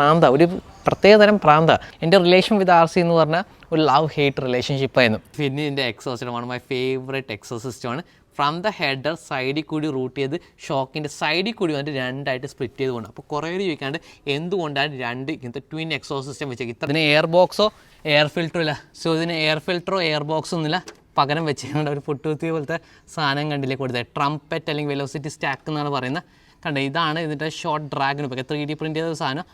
പ്രാന്ത ഒരു പ്രത്യേകതരം പ്രാന്ത. എന്റെ റിലേഷൻ വിത്ത് ആർ സി എന്ന് പറഞ്ഞാൽ ഒരു ലവ് ഹേറ്റ് റിലേഷൻഷിപ്പ് ആയിരുന്നു. പിന്നെ എന്റെ എക്സോസിസ്റ്റം ആണ് മൈ ഫേവറേറ്റ് എക്സോസിസ്റ്റമാണ് ഫ്രം ദ ഹെഡർ സൈഡിൽ കൂടി റൂട്ട് ചെയ്ത് ഷോക്കിന്റെ സൈഡിൽ കൂടി വന്നിട്ട് രണ്ടായിട്ട് സ്പ്ലിറ്റ് ചെയ്ത് കൊണ്ട്. അപ്പോൾ കുറേ പേര് ചോദിക്കാണ്ട് എന്തുകൊണ്ടാണ് രണ്ട് ഇങ്ങനത്തെ ട്വിൻ എക്സോ സിസ്റ്റം വെച്ചേക്ക് ഇതിന് എയർ ബോക്സോ എയർ ഫിൽറ്ററോ ഇല്ല. സോ ഇതിന് എയർ ഫിൽറ്ററോ എയർ ബോക്സോ ഒന്നുമില്ല പകരം വെച്ചുകൊണ്ട് ഒരു പുട്ടുകുത്തി പോലത്തെ സാധനം കണ്ടില്ലേ കൊടുത്തത് ട്രംപറ്റ് അല്ലെങ്കിൽ വെലോസിറ്റി സ്റ്റാക്ക് എന്നാണ് പറയുന്നത്. കണ്ടേ? ഇതാണ് ഇതിന്റെ ഷോർട്ട് ഡ്രാഗൺ ഇപ്പോൾ ത്രീ ഡി പ്രിന്റ് ചെയ്ത സാധനം?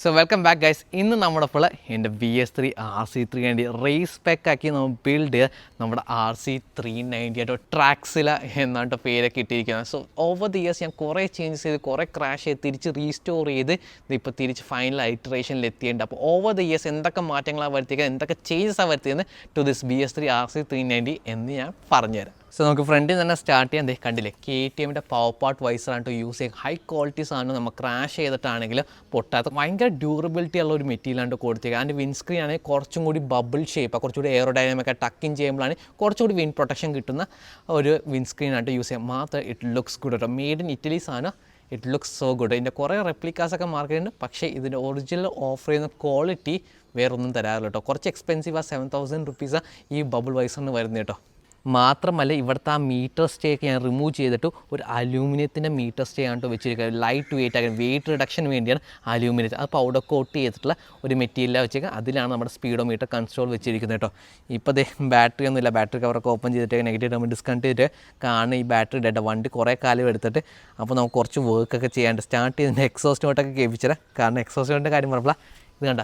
സോ വെൽക്കം ബാക്ക് ഗൈസ് ഇന്ന് നമ്മുടെ ഇപ്പോൾ എന്റെ B S three R C three വേണ്ടി റേസ് പാക്ക് ആക്കി നമ്മൾ ബിൽഡ് ചെയ്ത് നമ്മുടെ ആർ സി ത്രീ നയന്റി ആയിട്ട് ട്രാക്സില എന്നിട്ട് പേരൊക്കെ ഇട്ടിരിക്കുന്നത്. സോ ഓവർ ദി ഇയേഴ്സ് ഞാൻ കുറേ ചേഞ്ചസ് ചെയ്ത് കുറേ ക്രാഷ് ചെയ്ത് തിരിച്ച് റീസ്റ്റോർ ചെയ്ത് ഇപ്പോൾ തിരിച്ച് ഫൈനൽ ഐറ്ററേഷനിൽ എത്തിയിട്ടുണ്ട്. അപ്പോൾ ഓവർ ദി ഇയേഴ്സ് എന്തൊക്കെ മാറ്റങ്ങളാണ് വരുത്തിയത് എന്തൊക്കെ ചേഞ്ചസാണ് വരുത്തിയത് to this B S three R C three ninety എന്ന് ഞാൻ പറഞ്ഞുതരാം. സോ നമുക്ക് ഫ്രണ്ടിൽ തന്നെ സ്റ്റാർട്ട് ചെയ്യാൻ കണ്ടില്ലേ? കെ ടി എമ്മിന്റെ പവർ പാർട്ട് വൈസറാണ് യൂസ് ചെയ്യുക ഹൈ ക്വാളിറ്റി സാധനം നമ്മൾ ക്രാഷ് ചെയ്തിട്ടാണെങ്കിൽ പൊട്ടാത്ത ഭയങ്കര ഡ്യൂറബിലിറ്റി ഉള്ള ഒരു മെറ്റീരിയലാണ് കൊടുത്തേക്കുക അതിന്റെ വിൻസ്ക്രീൻ ആണെങ്കിൽ കുറച്ചും കൂടി ബബിൾ ഷേപ്പ് കുറച്ചുകൂടി എയറോഡൈനാമിക് ടക്കിങ് ചെയ്യുമ്പോഴാണ് കുറച്ചുകൂടി വിൻ പ്രൊട്ടക്ഷൻ കിട്ടുന്ന ഒരു വിൻസ്ക്രീൻ ആയിട്ട് യൂസ് ചെയ്യാം മാത്രം ഇറ്റ് ലുക്സ് ഗുഡ് കേട്ടോ മെയ്ഡ് ഇൻ ഇറ്റലി സാധനം. ഇറ്റ് ലുക്സ് സോ ഗുഡ് ഇതിന്റെ കുറേ റെപ്ലിക്കാസൊക്കെ മാർക്കറ്റുണ്ട് പക്ഷേ ഇതിന്റെ ഒറിജിനൽ ഓഫർ ചെയ്യുന്ന ക്വാളിറ്റി വേറൊന്നും തരാറില്ല കേട്ടോ കുറച്ച് എക്സ്പെൻസീവ് ആ സെവൻ തൗസൻഡ് റുപ്പീസാണ് ഈ ബബിൾ വൈസറിന് വരുന്നത് കേട്ടോ മാത്രമല്ല ഇവിടുത്തെ ആ മീറ്റർ സ്റ്റേ ഒക്കെ ഞാൻ റിമൂവ് ചെയ്തിട്ട് ഒരു അലൂമിനിയത്തിന്റെ മീറ്റർ സ്റ്റേ ആണ് വെച്ചിരിക്കുക ലൈറ്റ് വെയിറ്റ് ആകാൻ വെയിറ്റ് റിഡക്ഷൻ വേണ്ടിയാണ് അലൂമിനിയം അത് പൗഡർ കോട്ട് ചെയ്തിട്ടുള്ള ഒരു മെറ്റീരിയൽ വെച്ചേക്കുക അതിലാണ് നമ്മുടെ സ്പീഡോ മീറ്റർ കൺസ്ട്രോൾ വെച്ചിരിക്കുന്നത് കേട്ടോ ഇപ്പോൾ ബാറ്ററി ഒന്നുമില്ല. ബാറ്ററി കവറൊക്കെ ഓപ്പൺ ചെയ്തിട്ട് നെഗറ്റീവ് നമ്മൾ ഡിസ്കൗണ്ട് ചെയ്തിട്ട് കാണുന്ന ഈ ബാറ്ററി ഡെഡ് വണ്ടി കുറേ കാലം എടുത്തിട്ട് അപ്പോൾ നമുക്ക് കുറച്ച് വർക്കൊക്കെ ചെയ്യാണ്ട് സ്റ്റാർട്ട് ചെയ്തിട്ട് എക്സോസ്റ്റ് നോട്ടൊക്കെ കേൾപ്പിച്ചത് കാരണം എക്സോസ്റ്റ് കാര്യം പറഞ്ഞപ്പോൾ ഇത് കണ്ട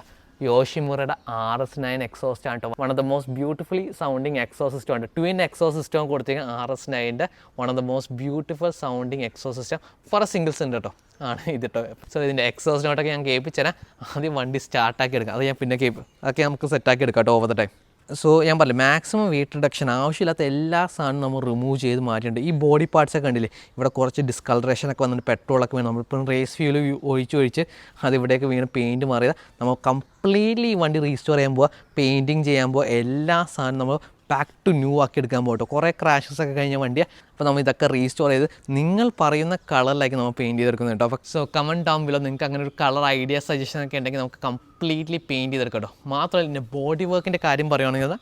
യോഷിമുറയുടെ ആർ എസ് നയൻ എക്സോസ്റ്റ് ആണ് കേട്ടോ. One of the most beautifully sounding exhaust system ഉണ്ട് ട്വിൻ എക്സോ സിസ്റ്റം കൊടുത്തേക്കുക R S നയന്റെ one of the most beautiful sounding exhaust system for a singles ഉണ്ട് കേട്ടോ. ആണ് ഇത് കേട്ടോ. സോ ഇതിന്റെ എക്സോസ്റ്റിനോട്ടൊക്കെ ഞാൻ കേൾപ്പിച്ചു തരാം ആദ്യം വണ്ടി സ്റ്റാർട്ടാക്കി എടുക്കാം. അത് ഞാൻ പിന്നെ കേൾപ്പ് അതൊക്കെ നമുക്ക് സെറ്റാക്കി എടുക്കാം കേട്ടോ ഓവർ ദ ടൈം സോ ഞാൻ പറഞ്ഞു മാക്സിമം വെയിറ്റ് റിഡക്ഷൻ ആവശ്യമില്ലാത്ത എല്ലാ സാധനവും നമ്മൾ റിമൂവ് ചെയ്ത് മാറ്റിയിട്ടുണ്ട് ഈ ബോഡി പാർട്സൊക്കെ കണ്ടില്ലേ ഇവിടെ കുറച്ച് ഡിസ്കളറേഷൻ ഒക്കെ വന്നിട്ട് പെട്രോളൊക്കെ വേണം നമ്മളിപ്പം റേസ് ഫ്യൂൽ ഒഴിച്ച് ഒഴിച്ച് അത് ഇവിടെയൊക്കെ വീണ് പെയിന്റ് മാറിയത്. നമ്മൾ കംപ്ലീറ്റ്ലി ഈ വണ്ടി റീസ്റ്റോർ ചെയ്യാൻ പോവുക പെയിന്റിങ് ചെയ്യാൻ പോവുക എല്ലാ സാധനവും നമ്മൾ ബാക്ക് ടു ന്യൂ ആക്കി എടുക്കാൻ പോകട്ടോ. കുറേ ക്രാഷസ് ഒക്കെ കഴിഞ്ഞ വണ്ടിയാണ് അപ്പോൾ നമ്മൾ ഇതൊക്കെ റീസ്റ്റോർ ചെയ്ത് നിങ്ങൾ പറയുന്ന കളറിലേക്ക് നമ്മൾ പെയിന്റ് ചെയ്തെടുക്കുന്നത് കേട്ടോ. സോ കമന്റ് ഡൗൺ ബിലോ നിങ്ങൾക്ക് അങ്ങനെ ഒരു കളർ ഐഡിയ സജഷൻ ഒക്കെ ഉണ്ടെങ്കിൽ നമുക്ക് കംപ്ലീറ്റ്ലി പെയിന്റ് ചെയ്തെടുക്കാം കേട്ടോ. മാത്രമല്ല ഇതിന്റെ ബോഡി വർക്കിന്റെ കാര്യം പറയുകയാണെങ്കിൽ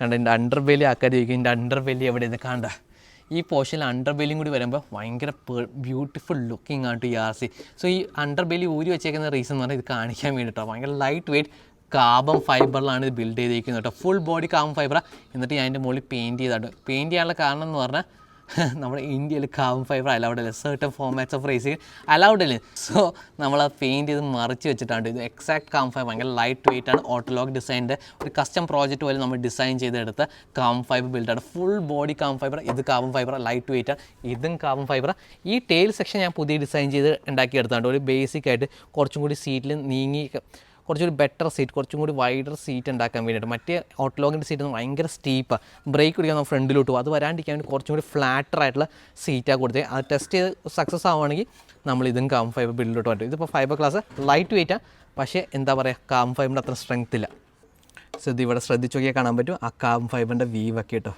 കണ്ട എന്റെ അണ്ടർ ബെല്ലി ആക്കാതിരിക്കും എന്റെ അണ്ടർ ബെലി എവിടെ നിന്ന് കണ്ട. ഈ പോർഷനിൽ അണ്ടർ ബെലിയും കൂടി വരുമ്പോൾ ഭയങ്കര ബ്യൂട്ടിഫുൾ ലുക്കിംഗ് ആണ് ടു ഈ ആർ സി സോ ഈ അണ്ടർ ബെലി ഊരി വെച്ചേക്കുന്ന റീസൺ എന്ന് പറഞ്ഞാൽ ഇത് കാണിക്കാൻ വേണ്ടിയിട്ടോ ഭയങ്കര ലൈറ്റ് വെയിറ്റ് കാബം ഫൈബറിലാണ് ഇത് ബിൽഡ് ചെയ്തിരിക്കുന്നത് കേട്ടോ. ഫുൾ ബോഡി കാർബൺ ഫൈബറാണ് എന്നിട്ട് ഞാൻ അതിന്റെ മുകളിൽ പെയിന്റ് ചെയ്തിട്ട്. പെയിന്റ് ചെയ്യാനുള്ള കാരണം എന്ന് പറഞ്ഞാൽ നമ്മുടെ ഇന്ത്യയിൽ കാർബൺ ഫൈബർ അലൗഡ് അല്ല. Certain formats of racing allowed അല്ലേ? സോ നമ്മൾ ആ പെയിന്റ് ചെയ്ത് മറിച്ച് വെച്ചിട്ടാണ് ഇത്. എക്സാക്ട് കാർബൺ ഫൈബർ ഭയങ്കര ലൈറ്റ് വെയിറ്റ് ആണ് ഓട്ടോലോഗ് ഡിസൈനിന്റെ ഒരു കസ്റ്റം പ്രോജക്റ്റ് പോലെ നമ്മൾ ഡിസൈൻ ചെയ്തെടുത്ത കാർബൺ ഫൈബർ ബിൽഡാണ് ഫുൾ ബോഡി കാർബൺ ഫൈബർ ഇത് കാർബൺ ഫൈബർ ലൈറ്റ് വെയിറ്റ് ആണ്. ഇതും കാർബൺ ഫൈബർ ഈ ടെയിൽ സെക്ഷൻ ഞാൻ പുതിയ ഡിസൈൻ ചെയ്ത് ഉണ്ടാക്കിയെടുത്താണ് ഒരു ബേസിക് ആയിട്ട് കുറച്ചും കൂടി സീറ്റിൽ നീങ്ങി കുറച്ചൊരു ബെറ്റർ സീറ്റ് കുറച്ചും കൂടി വൈഡർ സീറ്റ് ഉണ്ടാക്കാൻ വേണ്ടിയിട്ട്. മറ്റേ ഓട്ടോലോഗിന്റെ സീറ്റ് ഭയങ്കര സ്റ്റീപ്പ് ബ്രേക്ക് പിടിക്കാൻ നമ്മൾ ഫ്രണ്ടിലോട്ട് പോകും അത് വരാണ്ടിരിക്കാൻ വേണ്ടി കുറച്ചും കൂടി ഫ്ലാറ്റർ ആയിട്ടുള്ള സീറ്റാണ് കൊടുത്തത് അത് ടെസ്റ്റ് ചെയ്ത് സക്സസ് ആവുകയാണെങ്കിൽ നമ്മൾ ഇതും കാം ഫൈബർ ബില്ലിലോട്ട് പറ്റും ഇതിപ്പോൾ ഫൈബർ ക്ലാസ് ലൈറ്റ് വെയിറ്റാണ് പക്ഷേ എന്താ പറയുക കാം ഫൈബറിന്റെ അത്ര സ്ട്രെങ്ത് ഇല്ല. ഇത് ഇവിടെ ശ്രദ്ധിച്ചു നോക്കിയാൽ കാണാൻ പറ്റും. ആ കാം ഫൈബറിന്റെ വീവൊക്കെ കേട്ടോ.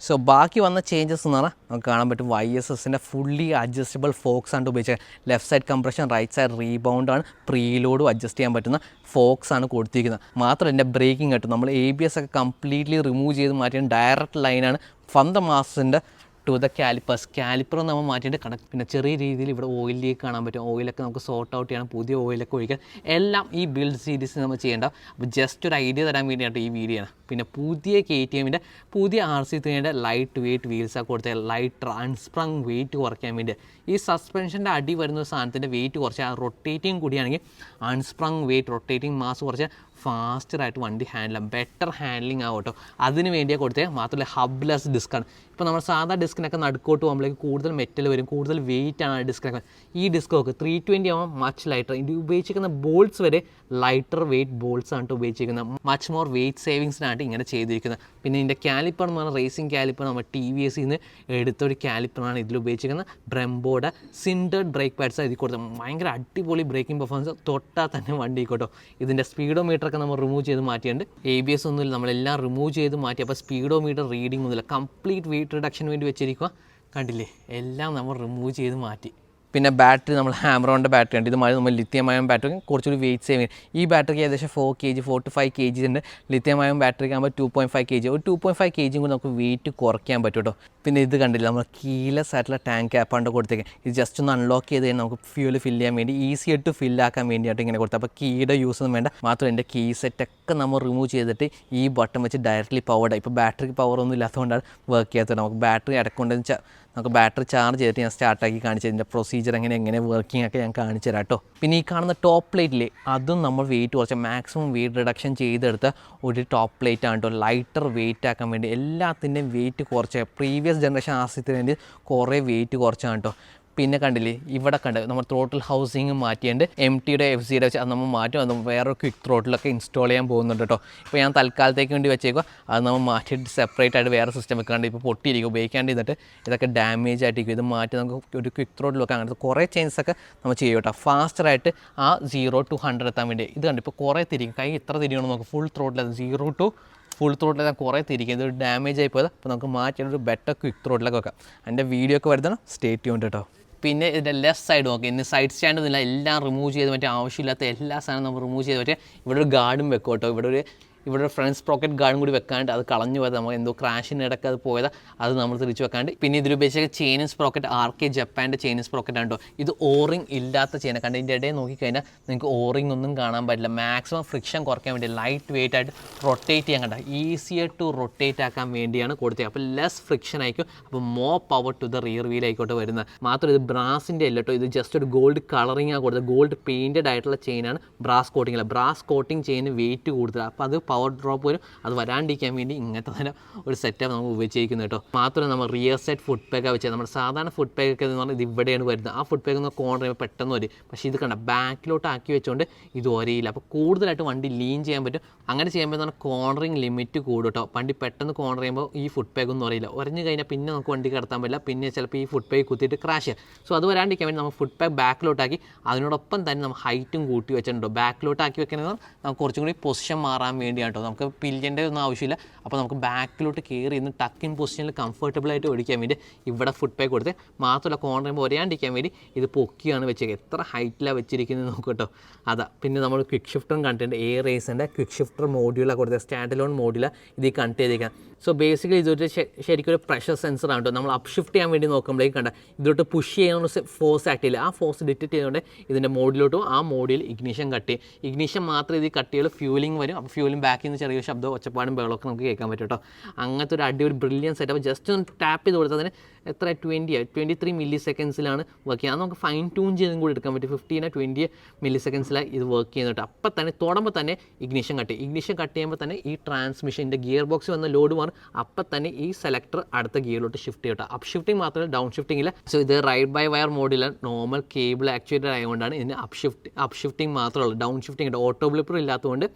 സോ ബാക്കി വന്ന ചേഞ്ചസ് എന്ന് പറഞ്ഞാൽ നമുക്ക് കാണാൻ പറ്റും വൈ എസ് എസിന്റെ ഫുള്ളി അഡ്ജസ്റ്റബിൾ ഫോക്സ് ആണ് ഉപയോഗിച്ചത് left side compression right side rebound ആണ് പ്രീലോഡും അഡ്ജസ്റ്റ് ചെയ്യാൻ പറ്റുന്ന ഫോക്സ് ആണ് കൊടുത്തിരിക്കുന്നത്. മാത്രമല്ല ബ്രേക്കിംഗ് കേട്ടോ നമ്മൾ എ ബി എസ് ഒക്കെ കംപ്ലീറ്റ്ലി റിമൂവ് ചെയ്ത് മാറ്റിയ ഡയറക്റ്റ് ലൈനാണ് ദ മാസിന്റെ ടു ദ കാലിപ്പേഴ്സ് കാലിപ്പർ നമ്മൾ മാറ്റിയിട്ട് കണക്ട് പിന്നെ ചെറിയ രീതിയിൽ ഇവിടെ ഓയിൽ ലീക്ക് കാണാൻ പറ്റും. ഓയിലൊക്കെ നമുക്ക് സോർട്ട് ഔട്ട് ചെയ്യണം. പുതിയ ഓയിലൊക്കെ ഒഴിക്കാൻ. എല്ലാം ഈ ബിൽഡ് സീരീസ് നമ്മൾ ചെയ്യേണ്ട. അപ്പോൾ ജസ്റ്റ് ഒരു ഐഡിയ തരാൻ വേണ്ടിയാണ് ഈ വീഡിയോ ആണ്. പിന്നെ പുതിയ കെ ടി എമ്മിന്റെ പുതിയ ആർ സി ത്രീന്റെ ലൈറ്റ് വെയിറ്റ് വീൽസൊക്കെ കൊടുത്ത ലൈറ്റ് ട്രാൻസ്പ്രങ് വെയിറ്റ് കുറയ്ക്കാൻ വേണ്ടി. ഈ സസ്പെൻഷന്റെ അടി വരുന്ന സാധനത്തിന്റെ വെയിറ്റ് കുറച്ച്. ആ റൊട്ടേറ്റിംഗ് കൂടിയാണെങ്കിൽ അൺസ്പ്രങ് വെയിറ്റ് റൊട്ടേറ്റിംഗ് മാസ് കുറച്ച്. ഫാസ്റ്ററായിട്ട് വണ്ടി ഹാൻഡിൽ ചെയ്യാം. ബെറ്റർ ഹാൻഡ്ലിംഗ് ആവും കേട്ടോ. അതിന് വേണ്ടിയാണ് കൊടുത്തത് മാത്രമല്ല ഹബ്ലെസ് ഡിസ്ക്കാണ് ഇപ്പോൾ നമ്മൾ സാധാ ഡിസ്കിനൊക്കെ നടുക്കോട്ട് പോകുമ്പോഴേക്ക് കൂടുതൽ മെറ്റൽ വരും കൂടുതൽ വെയിറ്റ് ആണ് ആ ഡിസ്കിനൊക്കെ ഈ ഡിസ്ക് നോക്ക് ത്രീ ട്വന്റി ആവുമ്പോൾ മച്ച് ലൈറ്റർ ഇത് ഉപയോഗിച്ചിരിക്കുന്ന ബോൾസ് വരെ ലൈറ്റർ വെയിറ്റ് ബോൾസ് ആണ് ഉപയോഗിച്ചിരിക്കുന്നത്. മച്ച് മോർ വെയിറ്റ് സേവിങ്സിനായിട്ട് ഇങ്ങനെ ചെയ്തിരിക്കുന്നത്. പിന്നെ ഇതിന്റെ കാലിപ്പർ എന്ന് പറഞ്ഞാൽ റേസിംഗ് കാലിപ്പർ നമ്മൾ ടി വി എസിൽ നിന്ന് എടുത്തൊരു കാലിപ്പറാണ് ഇതിൽ ഉപയോഗിച്ചിരിക്കുന്നത്. ബ്രംബോയുടെ സിൻഡേഡ് ബ്രേക്ക് പാഡ്സ് ഇതിൽ കൊടുത്തത്. ഭയങ്കര അടിപൊളി ബ്രേക്കിംഗ് പെർഫോമൻസ് തൊട്ടാൽ തന്നെ വണ്ടി കേട്ടോ. ഇതിന്റെ സ്പീഡോ മീറ്ററൊക്കെ നമ്മൾ റിമൂവ് ചെയ്ത് മാറ്റിയിട്ടുണ്ട്. എ ബി എസ് ഒന്നുമില്ല നമ്മളെല്ലാം റിമൂവ് ചെയ്ത് മാറ്റി. അപ്പോൾ സ്പീഡോ മീറ്റർ റീഡിംഗ് ഒന്നുമില്ല. കംപ്ലീറ്റ് വെയിറ്റ് റിഡക്ഷന് വേണ്ടി വെച്ചിരിക്കുക കണ്ടില്ലേ? എല്ലാം നമ്മൾ റിമൂവ് ചെയ്ത് മാറ്റി. പിന്നെ ബാറ്ററി നമ്മൾ ഹാമറോണിന്റെ ബാറ്ററി ഉണ്ട് ഇതുമായി നമ്മൾ ലിത്യമയം ബാറ്ററി കുറച്ചുകൂടി വെയിറ്റ് സേവ് ചെയ്യും ഈ ബാറ്ററിക്ക് ഏകദേശം four K G four to five K G ഉണ്ട് ലിത്യമയം ബാറ്ററിക്ക് ആകുമ്പോൾ two point five K G ഒരു ടു പോയിന്റ് ഫൈവ് കെ ജിയും കൂടി നമുക്ക് വെയിറ്റ് കുറയ്ക്കാൻ പറ്റും കേട്ടോ പിന്നെ ഇത് കണ്ടില്ല നമ്മൾ കീലെസ് ആയിട്ടുള്ള ടാങ്ക് ആപ്പാണ്ട് കൊടുത്തേക്ക് ഇത് ജസ്റ്റ് ഒന്ന് അൺലോക്ക് ചെയ്ത് കഴിഞ്ഞാൽ നമുക്ക് ഫ്യൂൽ ഫില്ല് ചെയ്യാൻ വേണ്ടി ഈസി ആയിട്ട് ഫില്ലാക്കാൻ വേണ്ടിയിട്ട് ഇങ്ങനെ കൊടുത്തത് അപ്പോൾ കീയുടെ യൂസ് ഒന്നും വേണ്ട. മാത്രം എന്റെ കീ സെറ്റൊക്കെ നമ്മൾ റിമൂവ് ചെയ്തിട്ട് ഈ ബട്ടൺ വെച്ച് ഡയറക്റ്റ്ലി പവർഡ് ഇപ്പോൾ ബാറ്ററിക്ക് പവർ ഒന്നും ഇല്ലാത്തതുകൊണ്ടാണ് വർക്ക് ചെയ്യാത്തത് നമുക്ക് ബാറ്ററി വെച്ചാൽ നമുക്ക് ബാറ്ററി ചാർജ് ചെയ്തിട്ട് ഞാൻ സ്റ്റാർട്ടാക്കി കാണിച്ചു ഇതിന്റെ പ്രൊസീജിയർ എങ്ങനെ എങ്ങനെ വർക്കിംഗ് ഒക്കെ ഞാൻ കാണിച്ചു തരാം കേട്ടോ. പിന്നെ ഈ കാണുന്ന ടോപ്പ് പ്ലേറ്റിൽ അതും നമ്മൾ വെയിറ്റ് കുറച്ച് മാക്സിമം വെയിറ്റ് റിഡക്ഷൻ ചെയ്തെടുത്ത ഒരു ടോപ്പ് പ്ലേറ്റ് ആണ് കേട്ടോ. ലൈറ്റർ വെയിറ്റ് ആക്കാൻ വേണ്ടി എല്ലാത്തിന്റെയും വെയിറ്റ് കുറച്ച് പ്രീവിയസ് ജനറേഷൻ ആസ്യത്തിന് വേണ്ടി കുറേ വെയിറ്റ് കുറച്ചാണ് കേട്ടോ. പിന്നെ കണ്ടില്ലേ ഇവിടെ കണ്ട് നമ്മൾ ത്രോട്ടിൽ ഹൗസിങ് മാറ്റിയുണ്ട്. എം ടിയുടെ എഫ് സിയുടെ വെച്ച് അത് നമ്മൾ മാറ്റും. അത് വേറെ ക്വിക്ക് ത്രോട്ടിലൊക്കെ ഇൻസ്റ്റാൾ ചെയ്യാൻ പോകുന്നുണ്ട് കേട്ടോ ഇപ്പോൾ ഞാൻ തൽക്കാലത്തേക്ക് വേണ്ടി വെച്ചേക്കുക അത് നമ്മൾ മാറ്റിയിട്ട് സെപ്പറേറ്റ് ആയിട്ട് വേറെ സിസ്റ്റം വെക്കാണ്ട് ഇപ്പോൾ പൊട്ടിയിരിക്കും ഉപയോഗിക്കാണ്ട് ഇരുന്നിട്ട് ഇതൊക്കെ ഡാമേജ് ആയിട്ടിരിക്കും. ഇത് മാറ്റി നമുക്ക് ഒരു ക്വിക്ക് ത്രോട്ടിൽ വെക്കാൻ അങ്ങനത്തെ കുറേ ഒക്കെ നമ്മൾ ചെയ്യും കേട്ടോ ഫാസ്റ്ററായിട്ട് ആ സീറോ ടു ഹൺഡ്രഡ് എത്താൻ വേണ്ടി. ഇത് കണ്ട് ഇപ്പോൾ കുറേ തിരിക്കും കൈ ഇത്ര തിരിയണം നമുക്ക് full throttle zero to full throttle ഞാൻ കുറേ തിരിക്കും. ഇതൊരു ഡാമേജ് ആയി പോയത്. അപ്പോൾ നമുക്ക് മാറ്റിയൊരു ബെറ്റർ ക്വിക്ക് ത്രോട്ടിലൊക്കെ വെക്കാം. എന്റെ വീഡിയോ ഒക്കെ വരുന്നതാണ്. സ്റ്റേറ്റ് ചെയ്യുന്നുണ്ട് കേട്ടോ പിന്നെ ഇതിന്റെ ലെഫ്റ്റ് സൈഡ് നോക്കി. ഇന്ന് സൈഡ് സ്റ്റാൻഡ് ഒന്നുമില്ല. എല്ലാം റിമൂവ് ചെയ്ത് മറ്റേ ആവശ്യമില്ലാത്ത എല്ലാ സാധനവും നമ്മൾ റിമൂവ് ചെയ്ത് മറ്റേ ഇവിടെ ഒരു ഗാർഡും വെക്കും കേട്ടോ. ഇവിടെ ഒരു ഇവിടെ ഫ്രണ്ട്സ് പ്രോക്കറ്റ് ഗാർഡും കൂടി വെക്കാണ്ട് അത് കളഞ്ഞു പോയത്. നമ്മൾ എന്തോ ക്രാഷിന് ഇടയ്ക്ക് അത് പോയത്. അത് നമ്മൾ തിരിച്ചു വെക്കാണ്ട്. പിന്നെ ഇതിൽ ഉപയോഗിച്ച ചെയിനിസ് പ്രോക്കറ്റ് ആർ കെ ജപ്പാന്റെ ചെയിനിസ് പ്രോക്കറ്റ് ആണ് കേട്ടോ ഇത് ഓറിംഗ് ഇല്ലാത്ത ചെയിന കണ്ട് ഇതിന്റെ ഇടയിൽ നോക്കിക്കഴിഞ്ഞാൽ നിങ്ങൾക്ക് ഓറിംഗ് ഒന്നും കാണാൻ പറ്റില്ല. മാക്സിമം ഫ്രിക്ഷൻ കുറയ്ക്കാൻ വേണ്ടി ലൈറ്റ് വെയിറ്റ് ആയിട്ട് റൊട്ടേറ്റ് ചെയ്യാൻ കണ്ട. ഈസിയർ ടു റൊട്ടേറ്റ് ആക്കാൻ വേണ്ടിയാണ് കൊടുത്തത്. അപ്പോൾ ലെസ് ഫ്രിക്ഷൻ ആയിരിക്കും. അപ്പോൾ more power to the rear wheel ആയിക്കോട്ടെ വരുന്നത്. മാത്രം ഇത് ബ്രാസിന്റെ അല്ല കേട്ടോ ഇത് ജസ്റ്റ് ഒരു ഗോൾഡ് കളറിങ് ആണ് കൊടുത്തത്. ഗോൾഡ് പെയിന്റഡ് ആയിട്ടുള്ള ചെയിനാണ് ബ്രാസ് കോട്ടിംഗ് അല്ല ബ്രാസ് കോട്ടിംഗ് ചെയിന് വെയിറ്റ് കൂടുതലാണ് അപ്പോൾ അത് പവർ ഡ്രോപ്പ് വരും. അത് വരാണ്ടിരിക്കാൻ വേണ്ടി ഇങ്ങനത്തെ തന്നെ ഒരു സെറ്റപ്പ് നമ്മൾ ഉപയോഗിച്ചിരിക്കുന്നത് കേട്ടോ. മാത്രമല്ല നമ്മൾ റിയർ സൈഡ് ഫുഡ് പാക്കാണ് വെച്ചാൽ നമ്മുടെ സാധാരണ ഫുഡ് പാക്ക് ഒക്കെ എന്ന് പറഞ്ഞാൽ ഇത് ഇവിടെയാണ് വരുന്നത്. ആ ഫുഡ് പാക്ക് കോർണർ പെട്ടെന്ന് വരും. പക്ഷേ ഇത് കണ്ട ബാക്കിലോട്ട് ആക്കി വെച്ചുകൊണ്ട് ഇത് ഒരയില്ല. അപ്പോൾ കൂടുതലായിട്ട് വണ്ടി ലീൻ ചെയ്യാൻ പറ്റും. അങ്ങനെ ചെയ്യുമ്പോൾ പറഞ്ഞാൽ കോർണറിങ് ലിമിറ്റ് കൂടും കേട്ടോ. വണ്ടി പെട്ടെന്ന് കോർണർ ചെയ്യുമ്പോൾ ഈ ഫുഡ് പാക്ക് ഒന്നും അറിയില്ല ഉറഞ്ഞു കഴിഞ്ഞാൽ പിന്നെ നമുക്ക് വണ്ടി കിടത്താൻ പറ്റില്ല. പിന്നെ ചിലപ്പോൾ ഈ ഫുഡ് പാക്ക് കുത്തിയിട്ട് ക്രാഷ് ചെയ്യാം. സോ അത് വരാണ്ടിരിക്കാൻ വേണ്ടി നമ്മൾ ഫുഡ് പാക്ക് ബാക്കിലോട്ടാക്കി അതിനോടൊപ്പം തന്നെ നമ്മൾ ഹൈറ്റും കൂട്ടി വെച്ചിട്ടുണ്ടോ ബാക്കിലോട്ടാക്കി വെക്കുന്നത് നമുക്ക് കുറച്ചും കൂടി പൊസിഷൻ മാറാൻ വേണ്ടിയാണ് കേട്ടോ നമുക്ക് പില്ലിന്റെ ഒന്നും ആവശ്യമില്ല. അപ്പോൾ നമുക്ക് ബാക്കിലോട്ട് കയറി ഇന്ന് ഇൻ പൊസിഷനിൽ കംഫർട്ടബിൾ ആയിട്ട് ഓടിക്കാൻ വേണ്ടി ഇവിടെ ഫുഡ് പാക്ക് കൊടുത്ത് മാത്രമല്ല കോർണർ ചെയ്യുമ്പോൾ ഒരയാണ്ടിരിക്കാൻ വേണ്ടി ഇത് പൊക്കിയാണ് വെച്ചേക്കുക എത്ര ഹൈറ്റിലാണ് വെച്ചിരിക്കുന്നത് നോക്കും കേട്ടോ അതാ. പിന്നെ നമ്മൾ ക്വിക്ക് ഷിഫ്റ്ററും കണ്ടിട്ടുണ്ട് എയർ റേസിന്റെ ക്വിക്ക് ഷിഫ്റ്റർ മോഡ്യൂളാണ് കൊടുത്തത് സ്റ്റാൻഡ് ലോൺ മോഡ്യൂളാണ് ഇത് കണക്ട് ചെയ്തേക്കാം സോ ബേസിക്കലി ഇതൊരു ശരിക്കും ഒരു പ്രഷർ സെൻസർ ആണ് കേട്ടോ നമ്മൾ അപ്ഷിഫ്റ്റ് ചെയ്യാൻ വേണ്ടി നോക്കുമ്പോഴേക്കും കണ്ട ഇതിലോട്ട് പുഷ് ചെയ്യാനുള്ള ഫോഴ്സ് ആക്ട് ചെയ്യില്ല. ആ ഫോഴ്സ് ഡിറ്റക്ട് ചെയ്തുകൊണ്ട് ഇതിന്റെ മോഡിലോട്ടും ആ മോഡിൽ ഇഗ്നീഷൻ കട്ട് ചെയ്യും. ഇഗ്നീഷൻ മാത്രം ഇത് കട്ട് ചെയ്യുള്ളൂ ഫ്യൂലിംഗ് വരും. അപ്പോൾ ഫ്യൂലിംഗ് ബാക്കിൽ നിന്ന് ചെറിയ ശബ്ദം ഒച്ചപ്പാടും ബഹളമൊക്കെ നമുക്ക് കേൾക്കാൻ പറ്റും കേട്ടോ അങ്ങനത്തെ ഒരു അടിപൊളി ബ്രില്യൻ സെറ്റപ്പ് ജസ്റ്റ് ഒന്ന് ടാപ്പ് ചെയ്ത് കൊടുത്തതിന് എത്ര ട്വന്റി ട്വന്റി ത്രീ മില്ലി സെക്കൻഡ്സിലാണ് വർക്ക് ചെയ്യുക. അത് നമുക്ക് ഫൈൻ ട്യൂൺ ചെയ്തും കൂടി എടുക്കാൻ പറ്റും. ഫിഫ്റ്റീനോ ട്വന്റി മില്ലി സെക്കൻഡ്സിലാണ് ഇത് വർക്ക് ചെയ്യുന്നുണ്ട് അപ്പം തന്നെ തുടങ്ങുമ്പോൾ തന്നെ ഇഗ്നിഷൻ കട്ട് ചെയ്യും. ഇഗ്നിഷൻ കട്ട് ചെയ്യുമ്പോൾ തന്നെ ഈ ട്രാൻസ്മിഷന്റെ ഗിയർ ബോക്സ് വന്ന ലോഡ് മാറും. അപ്പം തന്നെ ഈ സെലക്ടർ അടുത്ത ഗിയറിലോട്ട് ഷിഫ്റ്റ് ചെയ്യട്ടോ അപ്പ് ഷിഫ്റ്റിംഗ് മാത്രമല്ല ഡൗൺ ഷിഫ്റ്റിംഗ് ഇല്ല. സോ ഇത് റൈഡ് ബൈ വയർ മോഡിൽ നോർമൽ കേബിൾ ആക്ച്വേറ്റഡ് ആയതുകൊണ്ടാണ് ഇതിന് അപ് ഷിഫ്റ്റ് അപ് ഷിഫ്റ്റിംഗ് മാത്രമേ ഉള്ളൂ ഡൗൺ ഷിഫ്റ്റിംഗ് ഓട്ടോ ബ്ലിപ്പർ ഇല്ലാത്തതുകൊണ്ട്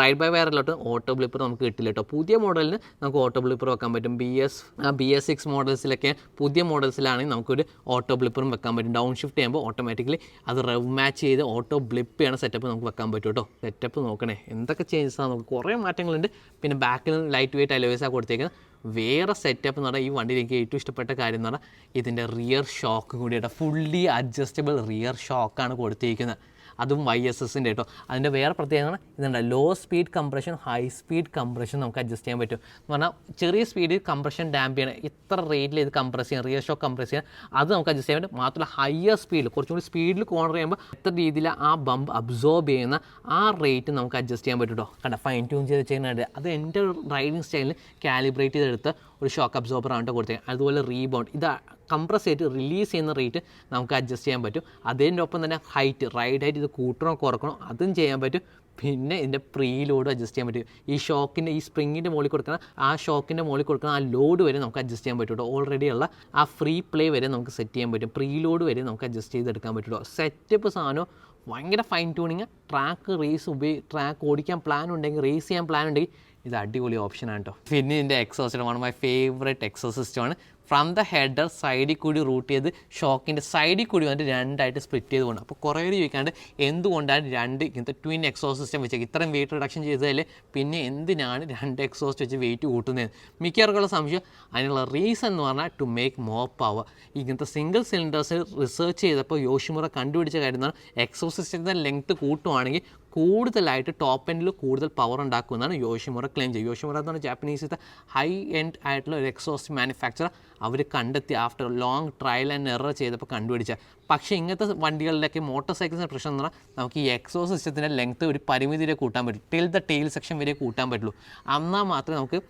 റൈഡ് ബൈ വയറിലോട്ട് ഓട്ടോ ബ്ലിപ്പർ നമുക്ക് കിട്ടില്ല കേട്ടോ. പുതിയ മോഡലിന് നമുക്ക് ഓട്ടോ ബ്ലിപ്പർ വെക്കാൻ പറ്റും. B S B S six മോഡൽസിലൊക്കെ പുതിയ മോഡൽസിലാണെങ്കിൽ നമുക്കൊരു ഓട്ടോ ബ്ലിപ്പറും വെക്കാൻ പറ്റും. ഡൗൺ ഷിഫ്റ്റ് ചെയ്യുമ്പോൾ ഓട്ടോമാറ്റിക്കലി അത് റവ് മാച്ച് ചെയ്ത് ഓട്ടോ ബ്ലിപ്പ് ചെയ്യണ സെറ്റപ്പ് നമുക്ക് വെക്കാൻ പറ്റും കേട്ടോ സെറ്റപ്പ് നോക്കണേ. എന്തൊക്കെ ചേഞ്ചസ് ആണ് നമുക്ക് കുറേ മാറ്റങ്ങളുണ്ട്. പിന്നെ ബാക്കിൽ ലൈറ്റ് വെയിറ്റ് അലോവേസാണ് കൊടുത്തേക്കുന്നത് വേറെ സെറ്റപ്പ് എന്ന് പറഞ്ഞാൽ ഈ വണ്ടിയിൽ എനിക്ക് ഏറ്റവും ഇഷ്ടപ്പെട്ട കാര്യം എന്ന് പറഞ്ഞാൽ ഇതിന്റെ റിയർ ഷോക്ക് കൂടിയിട്ട്. ഫുള്ളി അഡ്ജസ്റ്റബിൾ റിയർ ഷോക്കാണ് കൊടുത്തിരിക്കുന്നത് അതും വൈ എസ് എസിന്റെ കേട്ടോ അതിന്റെ വേറെ പ്രത്യേകത ഇതുണ്ട്. Low speed compression high speed compression നമുക്ക് അഡ്ജസ്റ്റ് ചെയ്യാൻ പറ്റും. എന്ന് പറഞ്ഞാൽ ചെറിയ സ്പീഡിൽ കംപ്രഷൻ ഡാമ്പ് ചെയ്യണം. ഇത്ര റേറ്റിൽ ഇത് കംപ്രസ് ചെയ്യാം റിയർ ഷോക്ക് കംപ്രസ് ചെയ്യാൻ അത് നമുക്ക് അഡ്ജസ്റ്റ് ചെയ്യാൻ പറ്റും. മാത്രമല്ല ഹയർ സ്പീഡിൽ കുറച്ചും കൂടി സ്പീഡിൽ കോർണർ ചെയ്യുമ്പോൾ എത്ര രീതിയിൽ ആ ബമ്പ് അബ്സോർബ് ചെയ്യുന്ന ആ റേറ്റ് നമുക്ക് അഡ്ജസ്റ്റ് ചെയ്യാൻ പറ്റും കേട്ടോ കണ്ട? ഫൈൻ ട്യൂൺ ചെയ്ത് ചെയ്യുന്നുണ്ട് അത് എന്റെ റൈഡിങ് സ്റ്റൈലിൽ കാലിബ്രേറ്റ് ചെയ്തെടുത്ത് ഒരു ഷോക്ക് അബ്സോർബർ ആണ് കൊടുത്തത് അതുപോലെ റീബൗണ്ട് ഇത് കംപ്രസ് ചെയ്തിട്ട് റിലീസ് ചെയ്യുന്ന റേറ്റ് നമുക്ക് അഡ്ജസ്റ്റ് ചെയ്യാൻ പറ്റും. അതിന്റെ ഒപ്പം തന്നെ ഹൈറ്റ് റൈഡ് ഹൈറ്റ് ഇത് കൂട്ടണോ കുറക്കണോ അതും ചെയ്യാൻ പറ്റും. പിന്നെ ഇതിന്റെ പ്രീ ലോഡ് അഡ്ജസ്റ്റ് ചെയ്യാൻ പറ്റും. ഈ ഷോക്കിന്റെ ഈ സ്പ്രിങ്ങിന്റെ മുകളിൽ കൊടുക്കണം ആ ഷോക്കിന്റെ മുകളിൽ കൊടുക്കണം ആ ലോഡ് വരെ നമുക്ക് അഡ്ജസ്റ്റ് ചെയ്യാൻ പറ്റുള്ളൂ ഓൾറെഡി ഉള്ള ആ ഫ്രീ പ്ലേ വരെ നമുക്ക് സെറ്റ് ചെയ്യാൻ പറ്റും. പ്രീ ലോഡ് വരെ നമുക്ക് അഡ്ജസ്റ്റ് ചെയ്തെടുക്കാൻ പറ്റുള്ളൂ സെറ്റപ്പ് സാധനം ഭയങ്കര ഫൈൻ ട്യൂണിങ് ട്രാക്ക് റേസ് ഉപയോഗി ട്രാക്ക് ഓടിക്കാൻ പ്ലാൻ ഉണ്ടെങ്കിൽ റേസ് ചെയ്യാൻ പ്ലാൻ ഉണ്ടെങ്കിൽ ഇത് അടിപൊളി ഓപ്ഷനാണ് കേട്ടോ. പിന്നെ ഇതിന്റെ exhaust one my favourite exhaust സിസ്റ്റമാണ് ഫ്രം ദ ഹെഡർ സൈഡിൽ കൂടി റൂട്ട് ചെയ്ത് ഷോക്കിന്റെ സൈഡിൽ കൂടി വന്നിട്ട് രണ്ടായിട്ട് സ്പ്ലിറ്റ് ചെയ്ത് പോകണം അപ്പോൾ കുറേ പേര് ചോദിക്കാണ്ട് എന്തുകൊണ്ടാണ് രണ്ട് ഇങ്ങനത്തെ ട്വിൻ എക്സോസ് സിസ്റ്റം വെച്ചത് ഇത്രയും വെയിറ്റ് റിഡക്ഷൻ ചെയ്തതിൽ പിന്നെ എന്തിനാണ് രണ്ട് എക്സോസ്റ്റ് വെച്ച് വെയിറ്റ് കൂട്ടുന്നത് മിക്കവർക്കുള്ള സംശയം അതിനുള്ള റീസൺ എന്ന് പറഞ്ഞാൽ ടു മേക്ക് മോർ പവർ ഇങ്ങനത്തെ സിംഗിൾ സിലിണ്ടേഴ്സ് റിസർച്ച് ചെയ്തപ്പോൾ യോഷിമുറ കണ്ടുപിടിച്ച കാര്യം എന്ന് പറഞ്ഞാൽ എക്സോ സിസ്റ്റത്തിന്റെ ലെങ്ത്ത് കൂട്ടുവാണെങ്കിൽ കൂടുതലായിട്ട് ടോപ്പ് എൻഡിൽ കൂടുതൽ പവർ ഉണ്ടാക്കുമെന്നാണ് യോഷിമുറ ക്ലെയിം ചെയ്യുക യോഷിമുറ എന്ന് പറഞ്ഞാൽ ജാപ്പനീസിലത്തെ ഹൈ എൻഡ് ആയിട്ടുള്ള ഒരു എക്സോസ്റ്റ് മാനുഫാക്ചർ അവർ കണ്ടെത്തി after long trial and error ചെയ്തപ്പോൾ കണ്ടുപിടിച്ച. പക്ഷേ ഇങ്ങനത്തെ വണ്ടികളിലൊക്കെ മോട്ടോർ സൈക്കിൾസിന്റെ പ്രശ്നം എന്ന് പറഞ്ഞാൽ നമുക്ക് ഈ എക്സോ സിസ്റ്റത്തിന്റെ ലെങ്ത് ഒരു പരിമിതി വരെ കൂട്ടാൻ പറ്റും. ടിൽ ദ ടെയിൽ സെക്ഷൻ വരെ കൂട്ടാൻ പറ്റുള്ളൂ. എന്നാൽ മാത്രമേ നമുക്ക്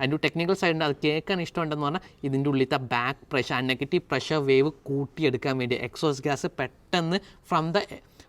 അതിന്റെ ടെക്നിക്കൽ സൈഡുണ്ട് അത് കേൾക്കാൻ ഇഷ്ടമുണ്ടെന്ന് പറഞ്ഞാൽ ഇതിന്റെ ഉള്ളിലത്തെ back pressure negative pressure wave കൂട്ടിയെടുക്കാൻ വേണ്ടി എക്സോസ് ഗ്യാസ് പെട്ടെന്ന് from the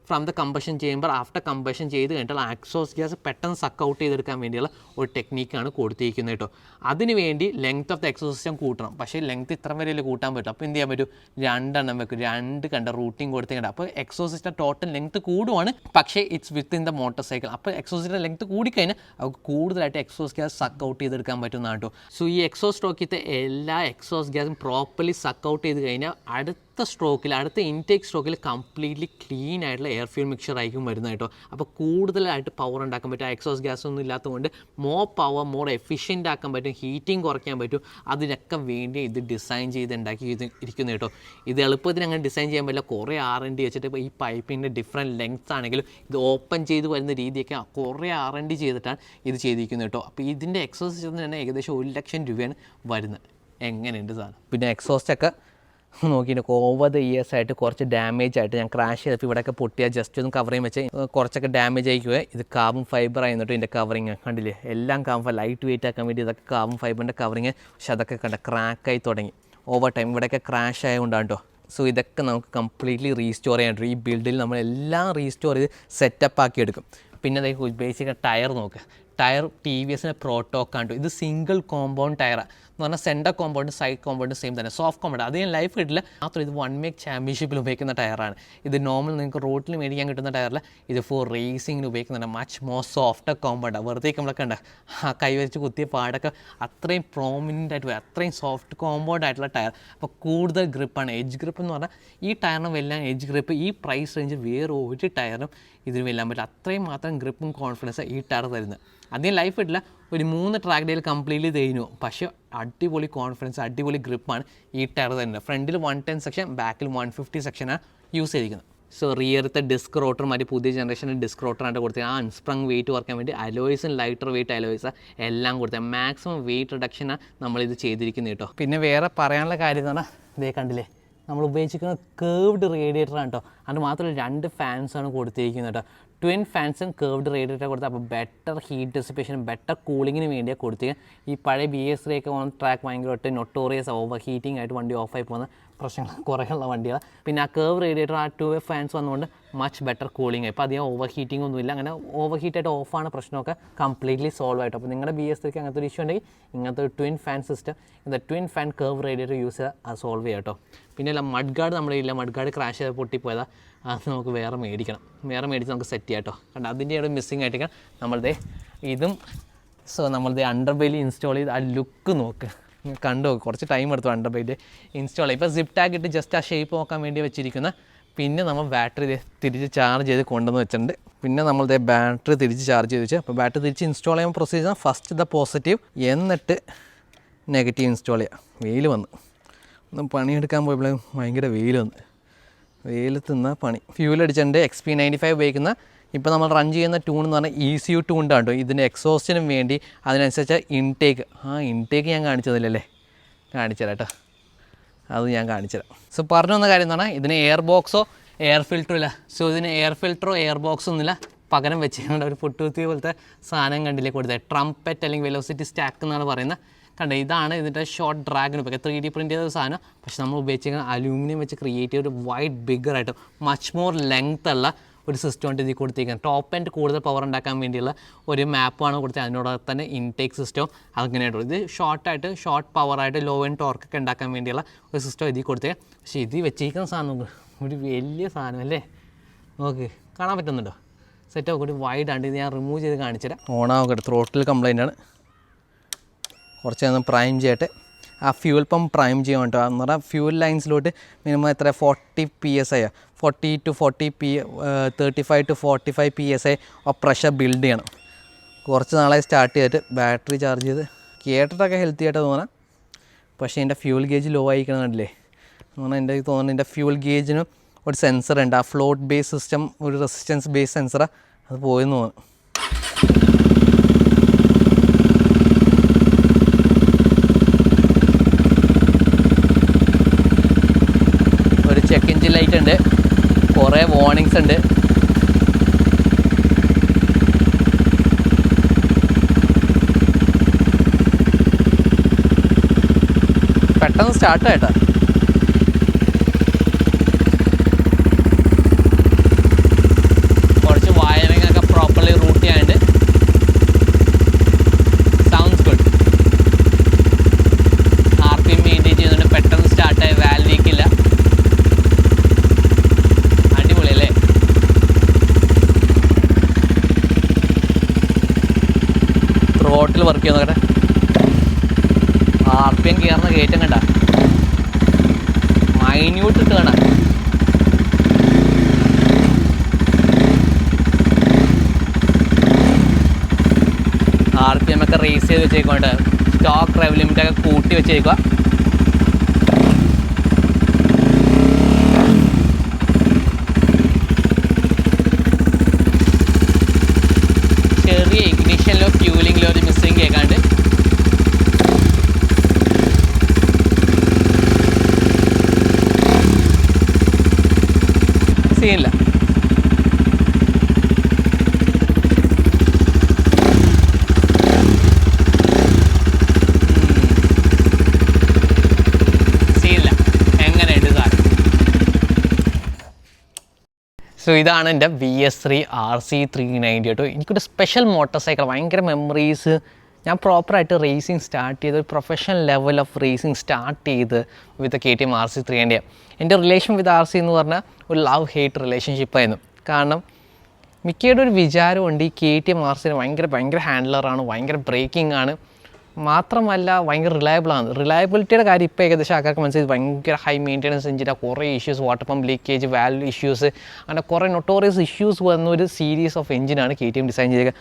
from the combustion ചെയ്യുമ്പോൾ ആഫ്റ്റർ കമ്പഷൻ ചെയ്ത് കഴിഞ്ഞാൽ ആക്സോസ് ഗ്യാസ് പെട്ടെന്ന് സക്ക് ഔട്ട് ചെയ്തെടുക്കാൻ വേണ്ടിയുള്ള ഒരു ടെക്നീക്കാണ് കൊടുത്തിരിക്കുന്നത് കേട്ടോ. അതിന് വേണ്ടി ലെങ്ത് ഓഫ് ദ എക്സോസിസ്റ്റം കൂട്ടണം. പക്ഷേ ലെങ്ത് ഇത്ര വരെയല്ലേ കൂട്ടാൻ പറ്റും. അപ്പോൾ എന്ത് ചെയ്യാൻ പറ്റും? രണ്ടെണ്ണം വെക്കും. രണ്ട് കണ്ട റൂട്ടിങ് കൊടുത്തേണ്ട അപ്പോൾ എക്സോസിസ്റ്റം ടോട്ടൽ ലെങ്ത് കൂടുവാണ്. പക്ഷേ it's within the motorcycle അപ്പോൾ എക്സോസിസ്റ്റം ലെങ്ത് കൂടിക്കഴിഞ്ഞാൽ അവർക്ക് കൂടുതലായിട്ട് എക്സോസ് ഗ്യാസ് സക്ക് ഔട്ട് ചെയ്തെടുക്കാൻ പറ്റുന്നതാണ് കേട്ടോ. സോ ഈ എക്സോസ് ടോക്കിത്തെ എല്ലാ എക്സോസ് ഗ്യാസും പ്രോപ്പർലി സക്ക് ഔട്ട് ചെയ്ത് കഴിഞ്ഞാൽ അടുത്ത സ്ട്രോക്കിൽ അടുത്ത ഇൻടേക്ക് സ്ട്രോക്കിൽ കംപ്ലീറ്റ്ലി ക്ലീൻ ആയിട്ടുള്ള എയർ ഫ്യൂൽ മിക്സ്ചർ ആയിരിക്കും വരുന്നത് കേട്ടോ. അപ്പോൾ കൂടുതലായിട്ട് പവർ ഉണ്ടാക്കാൻ പറ്റും. എക്സോസ് ഗ്യാസ് ഒന്നും ഇല്ലാത്തതുകൊണ്ട് മോർ പവർ മോർ എഫിഷ്യന്റ് ആക്കാൻ പറ്റും. ഹീറ്റിംഗ് കുറയ്ക്കാൻ പറ്റും. അതിനൊക്കെ വേണ്ടി ഇത് ഡിസൈൻ ചെയ്ത് ഉണ്ടാക്കി ഇത് ഇരിക്കുന്നു കേട്ടോ. ഇത് എളുപ്പത്തിന് അങ്ങനെ ഡിസൈൻ ചെയ്യാൻ പറ്റില്ല. കുറേ ആർ എൻ ഡി വെച്ചിട്ട് ഇപ്പോൾ ഈ പൈപ്പിന്റെ ഡിഫറെന്റ് ലെങ്ത്സ് ആണെങ്കിലും ഇത് ഓപ്പൺ ചെയ്ത് വരുന്ന രീതിയൊക്കെ കുറേ ആർ എൻ ഡി ചെയ്തിട്ടാണ് ഇത് ചെയ്തിരിക്കുന്നത് കേട്ടോ. അപ്പോൾ ഇതിന്റെ എക്സോസ് തന്നെ ഏകദേശം ഒരു ലക്ഷം രൂപയാണ് വരുന്നത്. എങ്ങനെയുണ്ട് സാധനം? പിന്നെ എക്സോസ്റ്റൊക്കെ നോക്കിയിട്ട് ഓവർ ദ ഇയേഴ്സ് ആയിട്ട് കുറച്ച് ഡാമേജ് ആയിട്ട് ഞാൻ ക്രാഷ് ചെയ്തപ്പോൾ ഇവിടെയൊക്കെ പൊട്ടിയാൽ ജസ്റ്റ് ഒന്ന് ചെയ്യും വെച്ച് കുറച്ചൊക്കെ ഡാമേജ് ആയിക്കുവേ. ഇത് കാർബൺ ഫൈബർ ആയിരുന്നിട്ടും ഇതിന്റെ കവറിങ് കണ്ടില്ലേ? എല്ലാം കാർബൺ ലൈറ്റ് വെയിറ്റ് ആക്കാൻ വേണ്ടി ഇതൊക്കെ കാർബൺ ഫൈബറിന്റെ കവറിങ് പക്ഷെ അതൊക്കെ കണ്ട ക്രാക്കായി തുടങ്ങി. ഓവർ ടൈം ഇവിടെയൊക്കെ ക്രാഷ് ആയതുകൊണ്ടാണ് കേട്ടോ സോ ഇതൊക്കെ നമുക്ക് കംപ്ലീറ്റ്ലി റീസ്റ്റോർ ചെയ്യാൻ ഈ ബിൽഡിൽ നമ്മൾ എല്ലാം റീസ്റ്റോർ ചെയ്ത് സെറ്റപ്പ് ആക്കി എടുക്കും. പിന്നെ അതായത് ബേസിക് ടയർ നോക്കുക ടയർ ടി വി എസിന്റെ പ്രോട്ടോക്കാണ്ട് ഇത് സിംഗിൾ കോമ്പൗണ്ട് ടയറാണ് എന്ന് പറഞ്ഞാൽ centre compound side compound same തന്നെ. സോഫ്റ്റ് കോമ്പൗണ്ട് അതേ ലൈഫ് കിട്ടില്ല. മാത്രം ഇത് വൺ മേക്ക് ചാമ്പ്യൻഷിപ്പിൽ ഉപയോഗിക്കുന്ന ടയറാണ് ഇത് നോർമൽ നിങ്ങൾക്ക് റോഡിൽ മേടിക്കാൻ കിട്ടുന്ന ടയറല്ല ഇത് ഫോർ റേസിങ്ങിന് ഉപയോഗിക്കുന്നുണ്ട് മച്ച് മോർ സോഫ്റ്റ് കോമ്പൗണ്ട് വെറുതെ നമ്മളൊക്കെ ഉണ്ട് ആ കൈവരിച്ച് കുത്തിയ പാടൊക്കെ അത്രയും പ്രോമിനന്റ് ആയിട്ട് വരും. അത്രയും സോഫ്റ്റ് കോമ്പൗണ്ട് ആയിട്ടുള്ള ടയർ അപ്പോൾ കൂടുതൽ ഗ്രിപ്പാണ് എഡ്ജ് ഗ്രിപ്പ് എന്ന് പറഞ്ഞാൽ ഈ ടയറിന് വെല്ലാൻ എഡ്ജ് ഗ്രിപ്പ് ഈ പ്രൈസ് റേഞ്ച് വേറെ ഒരു ടയറും ഇതിന് വെല്ലാൻ പറ്റില്ല. അത്രയും മാത്രം ഗ്രിപ്പും കോൺഫിഡൻസ് ഈ ടയർ തരുന്നത്. അധികം ലൈഫ് ഇട്ടില്ല ഒരു മൂന്ന് ട്രാക്ക് ഡേയിൽ കംപ്ലീറ്റ്ലി തേഞ്ഞു. പക്ഷേ അടിപൊളി കോൺഫിഡൻസ് അടിപൊളി ഗ്രിപ്പാണ് ഈ ടയർ തന്നെ ഫ്രണ്ടിൽ വൺ ടെൻ സെക്ഷൻ ബാക്കിൽ വൺ ഫിഫ്റ്റി സെക്ഷനാണ് യൂസ് ചെയ്തിരിക്കുന്നത്. സോ റിയറത്തെ ഡിസ്ക് റോട്ടർ മാറ്റി പുതിയ ജനറേഷന്റെ ഡിസ്ക് റോട്ടറായിട്ട് കൊടുത്തത് ആ അൺസ്പ്രങ് വെയിറ്റ് കുറയ്ക്കാൻ വേണ്ടി അലോയ്സും ലൈറ്റർ വെയിറ്റ് അലോയ്സ് എല്ലാം കൊടുത്തത്. മാക്സിമം വെയിറ്റ് റിഡക്ഷനാണ് നമ്മളിത് ചെയ്തിരിക്കുന്നത് കേട്ടോ. പിന്നെ വേറെ പറയാനുള്ള കാര്യം എന്ന് പറഞ്ഞാൽ ഇതേ കണ്ടില്ലേ? നമ്മൾ ഉപയോഗിച്ചിരിക്കുന്ന കേവ്ഡ് റേഡിയേറ്ററാണ് കേട്ടോ. അത് മാത്രമല്ല രണ്ട് ഫാൻസാണ് കൊടുത്തിരിക്കുന്നത് കേട്ടോ. ട്വിൻ ഫാൻസും കേർവ്ഡ് റേഡിയേറ്റർ കൊടുത്ത് അപ്പോൾ ബെറ്റർ ഹീറ്റ് ഡെസിപ്പേഷനും ബെറ്റർ കൂളിങ്ങിന് വേണ്ടിയാണ് കൊടുത്തത് ഈ പഴയ ബി എസ് ഒക്കെ പോകുന്ന ട്രാക്ക് ഭയങ്കരമായിട്ട് നൊട്ടോറിയസ് ഓവർ ഹീറ്റിംഗ് ആയിട്ട് വണ്ടി ഓഫായി പോകുന്ന പ്രശ്നങ്ങൾ കുറേയുള്ള വണ്ടിയാണ് പിന്നെ ആ കേർവ് റേഡിയേറ്റർ ആ ടു എഫ് ഫാൻസ് വന്നുകൊണ്ട് മച്ച് ബെറ്റർ കൂളിംഗ് ഇപ്പോൾ അധികം ഓവർ ഹീറ്റിംഗ് ഒന്നുമില്ല അങ്ങനെ ഓവർ ഹീറ്റായിട്ട് ഓഫാണ് പ്രശ്നമൊക്കെ കംപ്ലീറ്റ്ലി സോൾവ് ആയിട്ട്. അപ്പോൾ നിങ്ങളുടെ ബി എസ് സിക്ക് അങ്ങനത്തെ ഒരു ഇഷ്യൂ ഉണ്ടെങ്കിൽ ഇങ്ങനത്തെ ഒരു ട്വിൻ ഫാൻ സിസ്റ്റം ഇത് twin fan curve radiator use ചെയ്താൽ അത് സോൾവ് ചെയ്യാം കേട്ടോ പിന്നെ അല്ല മഡ് ഗാർഡ് നമ്മുടെ മഡ് ഗാർഡ് ക്രാഷ് ചെയ്ത് പൊട്ടിപ്പോയതാ. അത് നമുക്ക് വേറെ മേടിക്കണം. വേറെ മേടിച്ച് നമുക്ക് സെറ്റ് ചെയ്യാം കേട്ടോ. കണ്ട? അതിന്റെ ഇവിടെ മിസ്സിങ് ആയിട്ടൊക്കെ നമ്മളുടെ ഇതും സോ നമ്മളുടെ അണ്ടർ ബെയിൽ ഇൻസ്റ്റാൾ ചെയ്ത് ആ ലുക്ക് നോക്ക്. കണ്ടു കുറച്ച് ടൈം എടുത്തു അണ്ടർ ഇൻസ്റ്റാൾ ചെയ്യും. ഇപ്പോൾ സിപ്പ് ടാഗ് ഇട്ട് ജസ്റ്റ് ആ ഷേപ്പ് നോക്കാൻ വേണ്ടി വെച്ചിരിക്കുന്ന പിന്നെ നമ്മൾ ബാറ്ററി തിരിച്ച് ചാർജ് ചെയ്ത് കൊണ്ടുവന്ന് വെച്ചിട്ടുണ്ട്. പിന്നെ നമ്മൾ ബാറ്ററി തിരിച്ച് ചാർജ് ചെയ്ത് വെച്ച്. അപ്പോൾ ബാറ്ററി തിരിച്ച് ഇൻസ്റ്റാൾ ചെയ്യുമ്പോൾ പ്രൊസീജിയർ ഫസ്റ്റ് ദ പോസിറ്റീവ് എന്നിട്ട് നെഗറ്റീവ് ഇൻസ്റ്റാൾ ചെയ്യുക വെയിൽ വന്നു. ഒന്ന് പണിയെടുക്കാൻ പോയപ്പോൾ ഭയങ്കര വെയിൽ വന്ന്. വെയിലത്ത് നിന്ന പണി. ഫ്യൂൽ അടിച്ചിട്ടുണ്ട് എക്സ് പി നയന്റി ഫൈവ് ഉപയോഗിക്കുന്ന ഇപ്പോൾ നമ്മൾ റൺ ചെയ്യുന്ന ട്യൂൺ എന്ന് പറഞ്ഞാൽ ഇ സി യു ട്യൂൺ കേട്ടോ ഇതിന്റെ എക്സോസ്റ്റിനും വേണ്ടി അതിനനുസരിച്ച് ഇൻടേക്ക് ആ ഇൻടേക്ക് ഞാൻ കാണിച്ചതില്ലല്ലേ കാണിച്ചുതരാം കേട്ടോ അത് ഞാൻ കാണിച്ചുതരാം സോ പറഞ്ഞു വന്ന കാര്യം എന്ന് പറഞ്ഞാൽ ഇതിന് എയർ ബോക്സോ എയർ ഫിൽറ്ററോ ഇല്ല. സോ ഇതിന് എയർ ഫിൽറ്ററോ എയർ ബോക്സോ ഒന്നുമില്ല പകരം വെച്ചിട്ടുണ്ട് ഒരു പുട്ടുകുത്തി പോലത്തെ സാധനം കണ്ടില്ലേ കൊടുത്തത് ട്രംപെറ്റ് അല്ലെങ്കിൽ വെലോസിറ്റി സ്റ്റാക്ക് എന്നാണ് പറയുന്നത്. കണ്ടേ ഇതാണ് ഇതിന്റെ ഷോർട്ട് ഡ്രാഗൺ ഇപ്പോൾ ത്രീ ഡി പ്രിന്റ് ചെയ്ത സാധനം? പക്ഷെ നമ്മൾ ഉപയോഗിച്ചിരിക്കുന്ന അലൂമിനിയം വെച്ച് ക്രിയേറ്റ് ചെയ്ത ഒരു വൈറ്റ് ബിഗർ ആയിട്ട് മച്ച് മോർ ലെങ്ത് ഉള്ള ഒരു സിസ്റ്റം ഉണ്ട് ഇതിൽ കൊടുത്തിരിക്കുന്നത്. ടോപ്പ് ആൻഡ് കൂടുതൽ പവർ ഉണ്ടാക്കാൻ വേണ്ടിയുള്ള ഒരു മാപ്പാണ് കൊടുത്തത്. അതിനോടൊപ്പം തന്നെ ഇൻടേക്ക് സിസ്റ്റം അങ്ങനെയായിട്ടും ഇത് ഷോർട്ടായിട്ട് ഷോർട്ട് പവറായിട്ട് ലോ ആൻഡ് ടോർക്കൊക്കെ ഉണ്ടാക്കാൻ വേണ്ടിയുള്ള ഒരു സിസ്റ്റം ഇതിൽ കൊടുത്തത് പക്ഷേ ഇതിൽ വെച്ചിരിക്കുന്ന സാധനം ഒരു വലിയ സാധനം അല്ലേ? നോക്ക് കാണാൻ പറ്റുന്നുണ്ടോ? സെറ്റ് ഒക്കെ ഒരു വൈഡ് ആണ്. ഇത് ഞാൻ റിമൂവ് ചെയ്ത് കാണിച്ചുതരാം. ഓണാവട്ടെ ത്രോട്ടിൽ കംപ്ലൈന്റ് ആണ്. കുറച്ച് നേരം പ്രൈം ചെയ്യട്ടെ. ആ ഫ്യൂൽ പമ്പ് പ്രൈം ചെയ്യാൻ കേട്ടോ എന്ന് പറഞ്ഞാൽ ഫ്യൂൽ ലൈൻസിലോട്ട് മിനിമം എത്ര? Forty P S I forty to forty P thirty five to forty five P S I ആ പ്രഷർ ബിൽഡ് ചെയ്യണം. കുറച്ച് നാളായി സ്റ്റാർട്ട് ചെയ്തിട്ട് ബാറ്ററി ചാർജ് ചെയ്ത് കേട്ടിട്ടൊക്കെ ഹെൽത്തി ആയിട്ട് തോന്നാം പക്ഷേ എന്റെ ഫ്യൂൽ ഗേജ് ലോ ആയിക്കണം കണ്ടില്ലേ? എന്ന് പറഞ്ഞാൽ എന്റെ തോന്നുന്നത് എന്റെ ഫ്യൂൽ ഗേജിന് ഒരു സെൻസർ ഉണ്ട്. ആ ഫ്ലോട്ട് ബേസ് സിസ്റ്റം ഒരു റെസിസ്റ്റൻസ് ബേസ് സെൻസറാണ് അത് പോയെന്ന് തോന്നുന്നു ഒരു ചെക്ക് എഞ്ചിൻ ലൈറ്റ് ഉണ്ട് കുറേ വാർണിങ്സ് ഉണ്ട്. പെട്ടെന്ന് സ്റ്റാർട്ട് ആയിട്ടാ കുറച്ച് വയറിംഗ് ഒക്കെ പ്രോപ്പർലി റൂട്ട് ചെയ്യാണ്ട് sounds good R P M maintain ചെയ്യുന്നുണ്ട് പെട്ടെന്ന് സ്റ്റാർട്ടായി വാൽ ലീക്കില്ല അടിപൊളി അല്ലേ ത്രോട്ടിൽ നോക്കട്ടെ. ആർ പി എം കയറുന്ന കയറ്റം കണ്ട മൈന്യൂട്ട് കാണാം ആർ പി എം ഒക്കെ റേസ് ചെയ്ത് വെച്ചേക്കോണ്ട് സ്റ്റോക്ക് ഡ്രൈവ് ലിമിറ്റൊക്കെ കൂട്ടി വെച്ചേക്കുക ചെറിയ ഇഗ്നിഷനിലോ ഫ്യൂലിങ്ങിലോ ഒരു മിസ്സിങ് കേൾക്കാണ്ട് സീനില്ല സീനില്ല എങ്ങനെയുണ്ട് സാധനം സോ ഇതാണ് എന്റെ V S three R C three ninety കേട്ടോ എനിക്കൊരു സ്പെഷ്യൽ മോട്ടോർ സൈക്കിൾ ഭയങ്കര മെമ്മറീസ് ഞാൻ പ്രോപ്പറായിട്ട് റേസിങ് സ്റ്റാർട്ട് ചെയ്ത് ഒരു professional level of racing start ചെയ്ത് with K T M R C three എന്റെ എന്റെ റിലേഷൻ വിത്ത് ആർ സി എന്ന് പറഞ്ഞാൽ ഒരു ലവ് ഹേറ്റ് റിലേഷൻഷിപ്പായിരുന്നു കാരണം മിക്കയുടെ ഒരു വിചാരമുണ്ട് ഈ കെ ടി എം ആർ സിന് ഭയങ്കര ഭയങ്കര ഹാൻഡ്ലറാണ് ഭയങ്കര ബ്രേക്കിംഗ് ആണ്. മാത്രമല്ല ഭയങ്കര റിലയബിൾ ആണ്. റിലയബിലിറ്റിയുടെ കാര്യം ഇപ്പോൾ ഏകദേശം ആൾക്കാർക്ക് മനസ്സിലായി. ഭയങ്കര ഹൈ മെയിന്റെനൻസ് എഞ്ചിന്റെ കുറേ issues water pump leakage valve issues അങ്ങനെ കുറേ നൊട്ടോറിയസ് ഇഷ്യൂസ് വന്ന ഒരു സീരീസ് ഓഫ് എഞ്ചിനാണ് കെ ടി എം ഡിസൈൻ ചെയ്തത്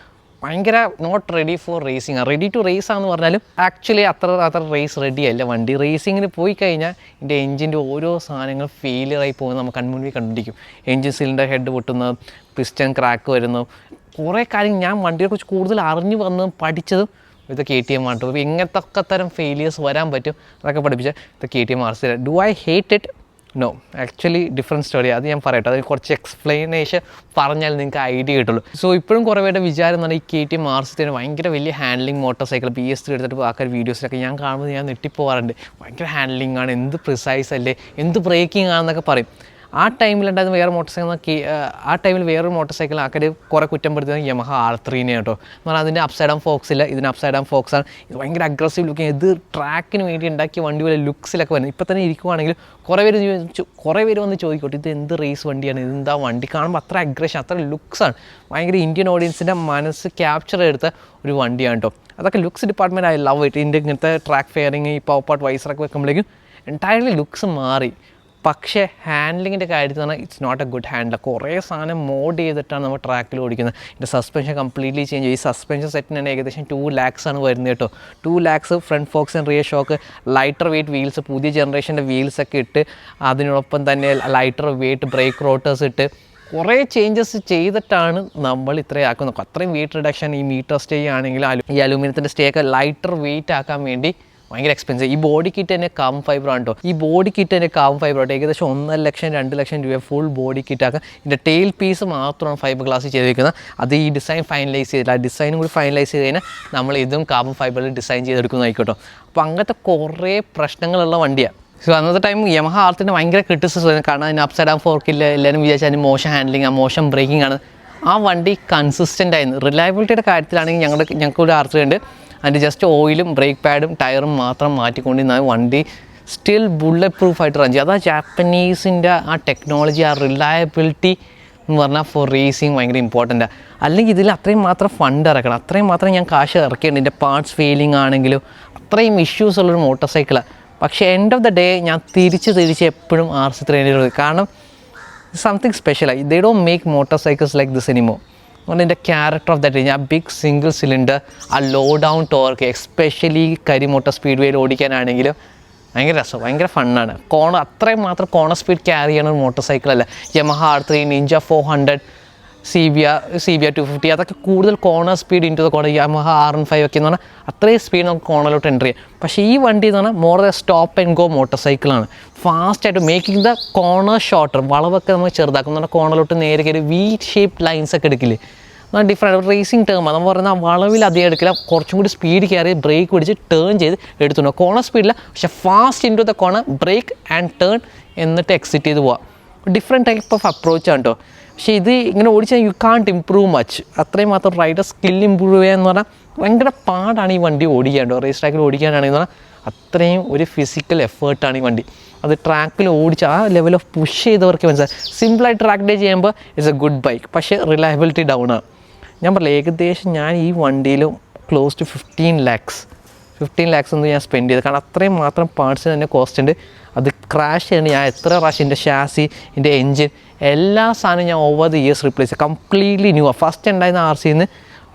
ഭയങ്കര നോട്ട് റെഡി ഫോർ റേസിംഗ് ആണ് റെഡി ടു റേസ് ആണെന്ന് പറഞ്ഞാലും ആക്ച്വലി അത്ര അത്ര റേസ് റെഡി അല്ല. വണ്ടി റേസിങ്ങിന് പോയി കഴിഞ്ഞാൽ ഇതിന്റെ എഞ്ചിന്റെ ഓരോ സാധനങ്ങൾ ഫെയിലിയർ ആയി പോകുന്നത് നമുക്ക് കൺമുൻപിൽ കണ്ടിരിക്കും എഞ്ചിൻ സിലിണ്ടർ ഹെഡ് പൊട്ടുന്നത് പിസ്റ്റൺ ക്രാക്ക് വരുന്നു. കുറേ കാര്യം ഞാൻ വണ്ടിയെക്കുറിച്ച് കൂടുതൽ അറിഞ്ഞു വന്നതും പഠിച്ചതും ഇത് കെ ടി എം ആണ് ടു ഇങ്ങനത്തൊക്കെ തരം ഫെയിലിയേഴ്സ് വരാൻ പറ്റും അതൊക്കെ പഠിപ്പിച്ച ഇത് K T M R C do I hate it no actually different story അത് ഞാൻ പറയട്ടെ. അത് കുറച്ച് എക്സ്പ്ലനേഷൻ പറഞ്ഞാൽ നിങ്ങൾക്ക് ഐഡിയ കിട്ടുള്ളൂ. സോ ഇപ്പോഴും കുറേ പേരുടെ വിചാരം എന്ന് പറഞ്ഞാൽ ഈ K T M R C തന്നെ ഭയങ്കര വലിയ handling motorcycle P S three എടുത്തിട്ട് ആൾക്കാർ വീഡിയോസിലൊക്കെ ഞാൻ കാണുമ്പോൾ ഞാൻ നെട്ടിപ്പോവാറുണ്ട്. ഭയങ്കര ഹാൻഡ്ലിംഗ് ആണ്. എന്ത് പ്രിസൈസ് അല്ലേ? എന്ത് ബ്രേക്കിംഗ് ആണെന്നൊക്കെ പറയും. ആ ടൈമിലുണ്ടായിരുന്ന വേറെ മോട്ടോർ സൈക്കിൾ ആ ടൈമിൽ വേറൊരു മോട്ടോർ സൈക്കിൾ ആൾക്കാർ കുറേ കുറ്റം പെടുത്തുന്നത് യമഹ ആർ ത്രീനെ കേട്ടോ. എന്ന് പറഞ്ഞാൽ അതിന്റെ അപ്സൈഡ് ആൻഡ് ഫോക്സ് ഇല്ല ഇതിന് അപ്സൈഡ് ആൻഡ് ഫോക്സ് ആണ്. ഇത് ഭയങ്കര അഗ്രസീവ് ലുക്കിങ് ഇത് ട്രാക്കിന് വേണ്ടി ഉണ്ടാക്കിയ വണ്ടി പോലെ ലുക്സിലൊക്കെ വരുന്നത്. ഇപ്പോൾ തന്നെ ഇരിക്കുവാണെങ്കിൽ കുറേ പേര് കുറേ പേര് വന്ന് ചോദിക്കട്ടെ ഇത് എന്ത് റേസ് വണ്ടിയാണ് ഇത് എന്താ വണ്ടി? കാണുമ്പോൾ അത്ര അഗ്രഷൻ അത്ര ലുക്സാണ് ഭയങ്കര ഇന്ത്യൻ ഓഡിയൻസിന്റെ മനസ്സ് ക്യാപ്ചർ എടുത്ത ഒരു വണ്ടിയാണ് കേട്ടോ. അതൊക്കെ looks department I love it ഇതിന്റെ ഇങ്ങനത്തെ ട്രാക്ക് ഫെയറിങ് ഈ പവർ പാട്ട് വൈസറൊക്കെ വെക്കുമ്പോഴേക്കും എന്റയർലി ലുക്സ് മാറി. പക്ഷേ ഹാൻഡ്ലിങ്ങിന്റെ കാര്യത്തിൽ പറഞ്ഞാൽ it's not a good handle കുറേ സാധനം മോഡ് ചെയ്തിട്ടാണ് നമ്മൾ ട്രാക്കിൽ ഓടിക്കുന്നത്. ഇതിന്റെ സസ്പെൻഷൻ കംപ്ലീറ്റ്ലി ചേഞ്ച് ചെയ്യും ഈ സസ്പെൻഷൻ സെറ്റിന് തന്നെ ഏകദേശം ടു ലാക്സ് ആണ് വരുന്നത് കേട്ടോ. Two lakhs front forks and rear shock lighter weight wheels പുതിയ ജനറേഷന്റെ വീൽസ് ഒക്കെ ഇട്ട് അതിനോടൊപ്പം തന്നെ ലൈറ്റർ വെയിറ്റ് ബ്രേക്ക് റോട്ടേഴ്സ് ഇട്ട് കുറേ ചേഞ്ചസ് ചെയ്തിട്ടാണ് നമ്മൾ ഇത്രയും ആക്കുന്നത്. അത്രയും വെയിറ്റ് റിഡക്ഷൻ ഈ മീറ്റർ സ്റ്റേ ആണെങ്കിലും ഈ അലൂമിനിയത്തിന്റെ സ്റ്റേ ഒക്കെ ലൈറ്റർ വെയിറ്റ് ആക്കാൻ വേണ്ടി ഭയങ്കര എക്സ്പെൻസീവ് ഈ ബോഡി കിറ്റ് തന്നെ കാം ഫൈബർ ആണ് കേട്ടോ ഈ ബോഡി കിറ്റ് തന്നെ കാം ഫൈബർ ആട്ടോ ഏകദേശം ഒന്നര ലക്ഷം രണ്ട് ലക്ഷം രൂപ ഫുൾ ബോഡി കിറ്റ് ആക്കാം. ഇതിന്റെ ടെയിൽ പീസ് മാത്രമാണ് ഫൈബർ ഗ്ലാസ് ചെയ്തിരിക്കുന്നത്. അത് ഈ ഡിസൈൻ ഫൈനലൈസ് ചെയ്തില്ല ആ ഡിസൈനും കൂടി ഫൈനലൈസ് ചെയ്ത് കഴിഞ്ഞാൽ നമ്മൾ ഇതും കാർബൺ ഫൈബറിൽ ഡിസൈൻ ചെയ്തെടുക്കുന്നതായിക്കോട്ടോ അപ്പോൾ അങ്ങനത്തെ കുറേ പ്രശ്നങ്ങളുള്ള വണ്ടിയാണ് സോ അന്നത്തെ ടൈം യമഹ ആർത്തിന്റെ ഭയങ്കര ക്രിറ്റിസിസം കാരണം അതിന് അപ്സൈഡ് ആ ഫോർക്കില്ല എല്ലാവരും വിചാരിച്ചാൽ അതിന് മോശം ഹാൻഡ്ലിംഗ് ആ മോശം ബ്രേക്കിംഗ് ആണ്. ആ വണ്ടി കൺസിസ്റ്റന്റ് ആയിരുന്നു. റിലയബിലിറ്റിയുടെ കാര്യത്തിലാണെങ്കിൽ ഞങ്ങളുടെ ഞങ്ങൾക്കൊരു ആർത്തിയുണ്ട്. അതിന്റെ ജസ്റ്റ് ഓയിലും ബ്രേക്ക് പാഡും ടയറും മാത്രം മാറ്റിക്കൊണ്ടിരുന്ന വണ്ടി സ്റ്റിൽ ബുള്ളറ്റ് പ്രൂഫ് ആയിട്ട് റൺ ചെയ്യും അതാ ജാപ്പനീസിന്റെ ആ ടെക്നോളജി ആ റിലയബിലിറ്റി എന്ന് പറഞ്ഞാൽ ഫോർ റേസിങ് ഭയങ്കര ഇമ്പോർട്ടന്റ് അല്ലെങ്കിൽ ഇതിൽ അത്രയും മാത്രം ഫണ്ട് ഇറക്കണം. അത്രയും മാത്രം ഞാൻ കാശ് ഇറക്കിയിട്ടുണ്ട്. എന്റെ പാർട്സ് ഫെയിലിംഗ് ആണെങ്കിലും അത്രയും ഇഷ്യൂസ് ഉള്ളൊരു മോട്ടോർ സൈക്കിളാണ് പക്ഷേ എൻഡ് ഓഫ് ദ ഡേ ഞാൻ തിരിച്ച് തിരിച്ച് എപ്പോഴും ആർ സി ത്രീ കാരണം something സ്പെഷ്യലായി they don't make motorcycles like this anymore അതുകൊണ്ട് എന്റെ ക്യാരക്ടർ ഓഫ് ദാറ്റ് ആ ബിഗ് സിംഗിൾ സിലിണ്ടർ ആ ലോ ഡൗൺ ടോർക്ക് എസ്പെഷ്യലി കരിമോട്ട സ്പീഡ് വേയിൽ ഓടിക്കാനാണെങ്കിലും ഭയങ്കര രസം ഭയങ്കര ഫണ്ണാണ് കോണർ അത്രയും മാത്രം കോണർ സ്പീഡ് ക്യാരി ചെയ്യണ ഒരു മോട്ടോർ സൈക്കിളല്ല Yamaha R three Ninja four hundred C B R C B R two fifty അതൊക്കെ കൂടുതൽ കോണർ സ്പീഡ് ഇന്റു ദ ഈ യമഹ ആർ എൻ ഫൈവ് ഒക്കെ എന്ന് പറഞ്ഞാൽ അത്രയും സ്പീഡ് നമുക്ക് കോണറിലോട്ട് എന്റർ ചെയ്യാം. പക്ഷേ ഈ വണ്ടി എന്ന് പറഞ്ഞാൽ more the stop and go motor സൈക്കിളാണ് ഫാസ്റ്റായിട്ട് മേക്കിംഗ് ദ കോണർ ഷോർട്ടർ വളവൊക്കെ നമ്മൾ ചെറുതാക്കും എന്ന് പറഞ്ഞാൽ നേരെ കയറി വി ഷേപ്പ് ലൈൻസ് ഒക്കെ എടുക്കില്ലേ? ഡിഫറെന്റ് റേസിംഗ് ടേം നമ്മൾ പറയുന്ന വളവിൽ അധികം എടുക്കില്ല കുറച്ചും കൂടി സ്പീഡ് കയറി ബ്രേക്ക് പിടിച്ച് ടേൺ ചെയ്ത് എടുത്തുണ്ടോ കോണർ സ്പീഡില്ല പക്ഷേ fast into the corner brake and turn എന്നിട്ട് എക്സിറ്റ് ചെയ്ത് പോവാം. ഡിഫറെന്റ് ടൈപ്പ് ഓഫ് അപ്രോച്ച് ആണ് കേട്ടോ പക്ഷേ ഇത് ഇങ്ങനെ ഓടിച്ചാൽ യു കാൺട്ട് ഇമ്പ്രൂവ് മച്ച് അത്രയും മാത്രം റൈഡർ സ്കിൽ ഇമ്പ്രൂവ് ചെയ്യുക എന്ന് പറഞ്ഞാൽ ഭയങ്കര പാടാണ് ഈ വണ്ടി ഓടിക്കാണ്ടോ റേസ് ട്രാക്കിൽ ഓടിക്കാനാണെന്ന് പറഞ്ഞാൽ അത്രയും ഒരു ഫിസിക്കൽ എഫേർട്ടാണ് ഈ വണ്ടി. അത് ട്രാക്കിൽ ഓടിച്ച് ആ ലെവൽ ഓഫ് പുഷ് ചെയ്തവർക്ക് മനസ്സിലായി. സിമ്പിളായി ട്രാക്ക് ഡേ ചെയ്യുമ്പോൾ ഇറ്റ്സ് എ ഗുഡ് ബൈക്ക് പക്ഷേ റിലയബിലിറ്റി ഡൗൺ ആണ്. ഞാൻ പറഞ്ഞില്ല ഏകദേശം ഞാൻ ഈ വണ്ടിയിലും close to fifteen lakhs fifteen lakhs ഒന്നും ഞാൻ സ്പെൻഡ് ചെയ്തത് കാരണം അത്രയും മാത്രം പാർട്സിന് തന്നെ കോസ്റ്റ് ഉണ്ട്. അത് ക്രാഷ് ചെയ്യണം ഞാൻ എത്ര പ്രാവശ്യം എന്റെ ഷാസി എന്റെ എൻജിൻ എല്ലാ സാധനവും ഞാൻ over the years replace completely new first ഉണ്ടായിരുന്ന ആർ സിന്ന്